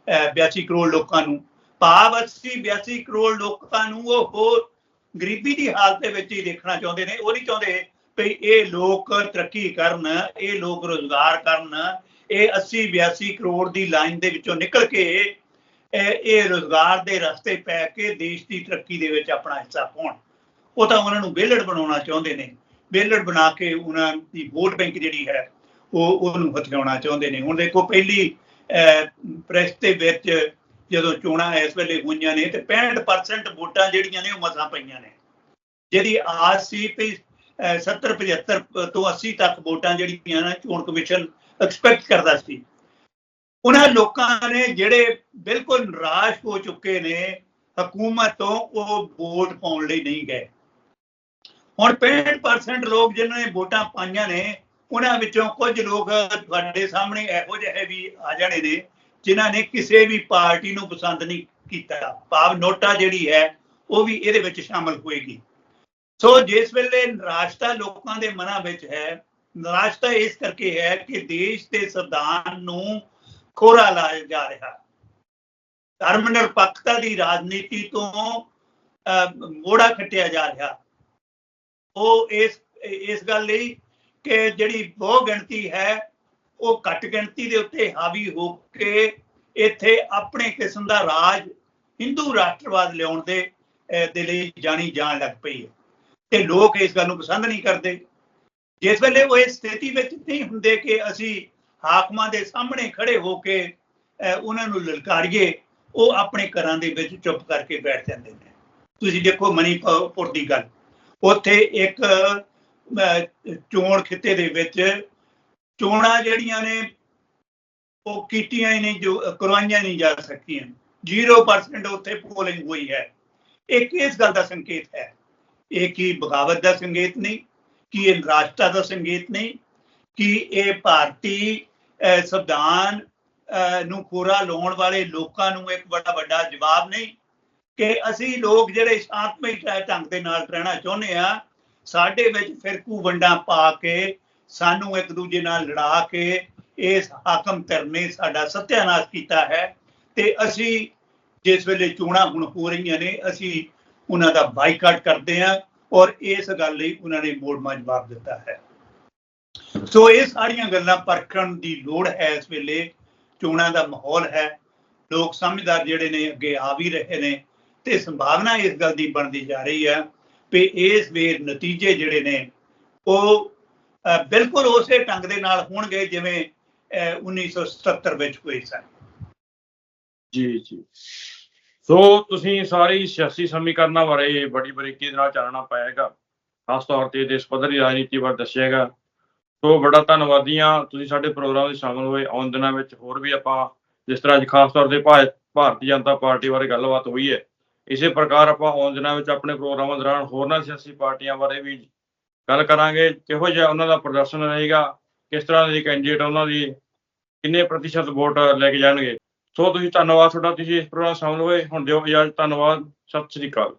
ਅਹ, 82 ਕਰੋੜ ਲੋਕਾਂ ਨੂੰ। ਭਾਵ 80 82 ਕਰੋੜ ਲੋਕਾਂ ਨੂੰ ਉਹ ਹੋਰ ਗਰੀਬੀ ਦੀ ਹਾਲਤ ਵਿੱਚ ਹੀ ਦੇਖਣਾ ਚਾਹੁੰਦੇ ਨੇ ਉਹ ਨਹੀਂ ਚਾਹੁੰਦੇ ਵੀ ਇਹ ਲੋਕ ਤਰੱਕੀ ਕਰਨ, ਇਹ ਲੋਕ ਰੋਜ਼ਗਾਰ ਕਰਨ, ਇਹ 80 82 ਕਰੋੜ ਦੀ ਲਾਈਨ ਦੇ ਵਿੱਚੋਂ ਨਿਕਲ ਕੇ, ਇਹ ਰੋਜ਼ਗਾਰ ਦੇ ਰਸਤੇ ਪੈ ਕੇ ਦੇਸ਼ ਦੀ ਤਰੱਕੀ ਦੇ ਵਿੱਚ ਆਪਣਾ ਹਿੱਸਾ ਪਾਉਣ। ਉਹ ਤਾਂ ਉਹਨਾਂ ਨੂੰ ਵਿਹਲੜ ਬਣਾਉਣਾ ਚਾਹੁੰਦੇ ਨੇ। ਵਿਹਲੜ ਬਣਾ ਕੇ ਉਹਨਾਂ ਦੀ ਵੋਟ ਬੈਂਕ ਜਿਹੜੀ ਹੈ, ਉਹ, ਉਹਨੂੰ ਹਥਿਆਉਣਾ ਚਾਹੁੰਦੇ ਨੇ। ਹੁਣ ਦੇਖੋ ਪਹਿਲੀ ਪ੍ਰੈਸ ਦੇ ਵਿੱਚ ਜਦੋਂ ਚੋਣਾਂ ਇਸ ਵੇਲੇ ਹੋਈਆਂ ਨੇ ਤੇ 65% ਵੋਟਾਂ ਜਿਹੜੀਆਂ ਨੇ ਉਹ ਮਸਾਂ ਪਈਆਂ ਨੇ। ਜਿਹਦੀ ਆਸ ਸੀ ਵੀ 70 75 ਤੋਂ 80 ਤੱਕ ਵੋਟਾਂ ਜਿਹੜੀਆਂ ਨੇ ਚੋਣ ਕਮਿਸ਼ਨ ਐਕਸਪੈਕਟ ਕਰਦਾ ਸੀ। ਉਹਨਾਂ ਲੋਕਾਂ ਨੇ ਜਿਹੜੇ ਬਿਲਕੁਲ ਨਿਰਾਸ਼ ਹੋ ਚੁੱਕੇ ਨੇ, ਹਕੂਮਤ ਤੋਂ ਉਹ ਵੋਟ ਪਾਉਣ ਲਈ ਨਹੀਂ ਗਏ। ਹੁਣ 65% ਲੋਕ ਜਿਨ੍ਹਾਂ ਨੇ ਵੋਟਾਂ ਪਾਈਆਂ ਨੇ, ਉਹਨਾਂ ਵਿੱਚੋਂ ਕੁਝ ਲੋਕ ਤੁਹਾਡੇ ਸਾਹਮਣੇ ਇਹੋ ਜਿਹੇ ਵੀ ਆ ਜਾਣੇ ਨੇ, ਜਿਨ੍ਹਾਂ ਨੇ ਕਿਸੇ ਵੀ ਪਾਰਟੀ ਨੂੰ ਪਸੰਦ ਨਹੀਂ ਕੀਤਾ। ਭਾਵ ਨੋਟਾ ਜਿਹੜੀ ਹੈ, ਉਹ ਵੀ ਇਹਦੇ ਵਿੱਚ ਸ਼ਾਮਲ ਹੋਏਗੀ। ਸੋ ਜਿਸ ਵੇਲੇ ਨਿਰਾਸ਼ਤਾ ਲੋਕਾਂ ਦੇ ਮਨਾਂ ਵਿੱਚ ਹੈ ਨਿਰਾਸ਼ਤਾ ਇਸ ਕਰਕੇ ਹੈ ਕਿ ਦੇਸ਼ ਦੇ ਸੰਵਿਧਾਨ ਨੂੰ ਖੋਰਾ ਲਾਇਆ ਜਾ ਰਿਹਾ। ਧਰਮ ਨਿਰਪੱਖਤਾ ਦੀ ਰਾਜਨੀਤੀ ਤੋਂ ਅਹ, ਮੋੜਾ ਖੱਟਿਆ ਜਾ ਰਿਹਾ। ਉਹ ਇਸ ਇਸ ਗੱਲ ਲਈ ਕਿ ਜਿਹੜੀ ਬਹੁ ਗਿਣਤੀ ਹੈ ਉਹ ਘੱਟ ਗਿਣਤੀ ਦੇ ਉੱਤੇ ਹਾਵੀ ਹੋ ਕੇ ਇੱਥੇ ਆਪਣੇ ਕਿਸਮ ਦਾ ਰਾਜ ਹਿੰਦੂ ਰਾਸ਼ਟਰਵਾਦ ਲਿਆਉਣ ਦੇ ਅਹ, ਦੇ ਲਈ ਜਾਣੀ ਜਾਣ ਲੱਗ ਪਈ ਹੈ। ਤੇ ਲੋਕ ਇਸ ਗੱਲ ਨੂੰ ਪਸੰਦ ਨਹੀਂ ਕਰਦੇ। ਜਿਸ ਵੇਲੇ ਉਹ ਇਸ ਸਥਿਤੀ ਵਿੱਚ ਨਹੀਂ ਹੁੰਦੇ ਕਿ ਅਸੀਂ ਹਾਕਮਾਂ ਦੇ ਸਾਹਮਣੇ ਖੜੇ ਹੋ ਕੇ ਅਹ, ਉਹਨਾਂ ਨੂੰ ਲਲਕਾਰੀਏ ਉਹ ਆਪਣੇ ਘਰਾਂ ਦੇ ਵਿੱਚ ਚੁੱਪ ਕਰਕੇ ਬੈਠ ਜਾਂਦੇ ਨੇ। ਤੁਸੀਂ ਦੇਖੋ ਮਨੀਪੁਰ ਦੀ ਗੱਲ। ਉੱਥੇ ਇੱਕ ਅਹ, ਚੋਣ ਖਿੱਤੇ ਦੇ ਵਿੱਚ ਚੋਣਾਂ ਜਿਹੜੀਆਂ ਨੇ ਉਹ ਕੀਤੀਆਂ ਹੀ ਨਹੀਂ ਜੋ ਕਰਵਾਈਆਂ ਨਹੀਂ ਜਾ ਸਕੀਆਂ। 0% ਉੱਥੇ ਪੋਲਿੰਗ ਹੋਈ ਹੈ। ਇਹ ਇਸ ਗੱਲ ਦਾ ਸੰਕੇਤ ਹੈ? ਇਹ ਕੀ ਬਗਾਵਤ ਦਾ ਸੰਕੇਤ ਨਹੀਂ? ਕੀ ਇਹ ਰਾਸ਼ਟਰ ਦਾ ਸੰਕੇਤ ਨਹੀਂ? ਕੀ ਇਹ ਭਾਰਤੀ ਸੰਵਿਧਾਨ ਨੂੰ ਕੋਰਾ ਲਾਉਣ ਵਾਲੇ ਲੋਕਾਂ ਨੂੰ ਇੱਕ ਬੜਾ ਵੱਡਾ ਜਵਾਬ ਨਹੀਂ? ਕਿ ਅਸੀਂ ਲੋਕ ਜਿਹੜੇ ਸ਼ਾਂਤਮਈ ਢੰਗ ਦੇ ਨਾਲ ਰਹਿਣਾ ਚਾਹੁੰਦੇ ਆ ਸਾਡੇ ਵਿੱਚ ਫਿਰਕੂ ਵੰਡਾਂ ਪਾ ਕੇ ਸਾਨੂੰ ਇੱਕ ਦੂਜੇ ਨਾਲ ਲੜਾ ਕੇ ਇਸ ਹਾਕਮ ਧਿਰ ਨੇ ਸਾਡਾ ਸਤਿਆਨਾਸ਼ ਕੀਤਾ ਹੈ ਤੇ ਅਸੀਂ ਜਿਸ ਵੇਲੇ ਚੋਣਾਂ ਹੁਣ ਹੋ ਰਹੀਆਂ ਨੇ, ਅਸੀਂ ਉਹਨਾਂ ਦਾ ਬਾਈਕਾਟ ਕਰਦੇ ਹਾਂ ਔਰ ਇਸ ਗੱਲ ਲਈ ਉਹਨਾਂ ਨੇ ਮੋੜਮਾ ਜਵਾਬ ਦਿੱਤਾ ਹੈ। ਸੋ ਇਹ ਸਾਰੀਆਂ ਗੱਲਾਂ ਪਰਖਣ ਦੀ ਲੋੜ ਹੈ ਇਸ ਵੇਲੇ ਚੋਣਾਂ ਦਾ ਮਾਹੌਲ ਹੈ ਲੋਕ ਸਮਝਦਾਰ ਜਿਹੜੇ ਨੇ ਅੱਗੇ ਆ ਵੀ ਰਹੇ ਨੇ ਤੇ ਸੰਭਾਵਨਾ ਇਸ ਗੱਲ ਦੀ ਬਣਦੀ ਜਾ ਰਹੀ ਹੈ ਕਿ ਇਸ ਵੇਰ ਨਤੀਜੇ ਜਿਹੜੇ ਨੇ ਉਹ ਬਿਲਕੁਲ ਉਸੇ ਢੰਗ ਦੇ ਨਾਲ ਹੋਣਗੇ ਜਿਵੇਂ ਅਹ, 1977 ਵਿੱਚ ਹੋਏ ਸਨ। ਜੀ ਜੀ। ਸੋ ਤੁਸੀਂ ਸਾਰੀ ਸਿਆਸੀ ਸਮੀਕਰਨਾਂ ਬਾਰੇ ਬੜੀ ਬਰੀਕੀ ਦੇ ਨਾਲ ਚਾਨਣਾ ਪਾਏਗਾ ਖਾਸ ਤੌਰ ਤੇ ਦੇਸ਼ ਪੱਧਰੀ ਰਾਜਨੀਤੀ ਬਾਰੇ ਦੱਸਿਆਗਾ। ਸੋ ਬੜਾ ਧੰਨਵਾਦੀ ਹਾਂ ਤੁਸੀਂ ਸਾਡੇ ਪ੍ਰੋਗਰਾਮ ਵਿੱਚ ਸ਼ਾਮਲ ਹੋਏ। ਆਉਣ ਦਿਨਾਂ ਵਿੱਚ ਹੋਰ ਵੀ ਆਪਾਂ ਜਿਸ ਤਰ੍ਹਾਂ ਅੱਜ ਖਾਸ ਤੌਰ ਤੇ ਭਾ- ਭਾਰਤੀ ਜਨਤਾ ਪਾਰਟੀ ਬਾਰੇ ਗੱਲਬਾਤ ਹੋਈ ਹੈ, ਇਸੇ ਪ੍ਰਕਾਰ ਆਪਾਂ ਆਉਣ ਦਿਨਾਂ ਵਿੱਚ ਆਪਣੇ ਪ੍ਰੋਗਰਾਮਾਂ ਦੌਰਾਨ ਹੋਰਨਾਂ ਸਿਆਸੀ ਪਾਰਟੀਆਂ ਬਾਰੇ ਵੀ ਗੱਲ ਕਰਾਂਗੇ। ਕਿਹੋ ਜਿਹਾ ਉਹਨਾਂ ਦਾ ਪ੍ਰਦਰਸ਼ਨ ਰਹੇਗਾ, ਕਿਸ ਤਰ੍ਹਾਂ ਦੇ ਕੈਂਡੀਡੇਟ ਉਹਨਾਂ ਦੀ ਕਿੰਨੇ ਪ੍ਰਤੀਸ਼ਤ ਵੋਟ ਲੈ ਕੇ ਜਾਣਗੇ ਸੋ ਤੁਸੀਂ ਧੰਨਵਾਦ ਤੁਹਾਡਾ, ਤੁਸੀਂ ਇਸ ਪ੍ਰੋਗਰਾਮ ਸ਼ਾਮਲ ਹੋਏ। ਹੁਣ ਦਿਓ ਇਜਾਜ਼ਤ, ਧੰਨਵਾਦ, ਸਤਿ ਸ੍ਰੀ ਅਕਾਲ।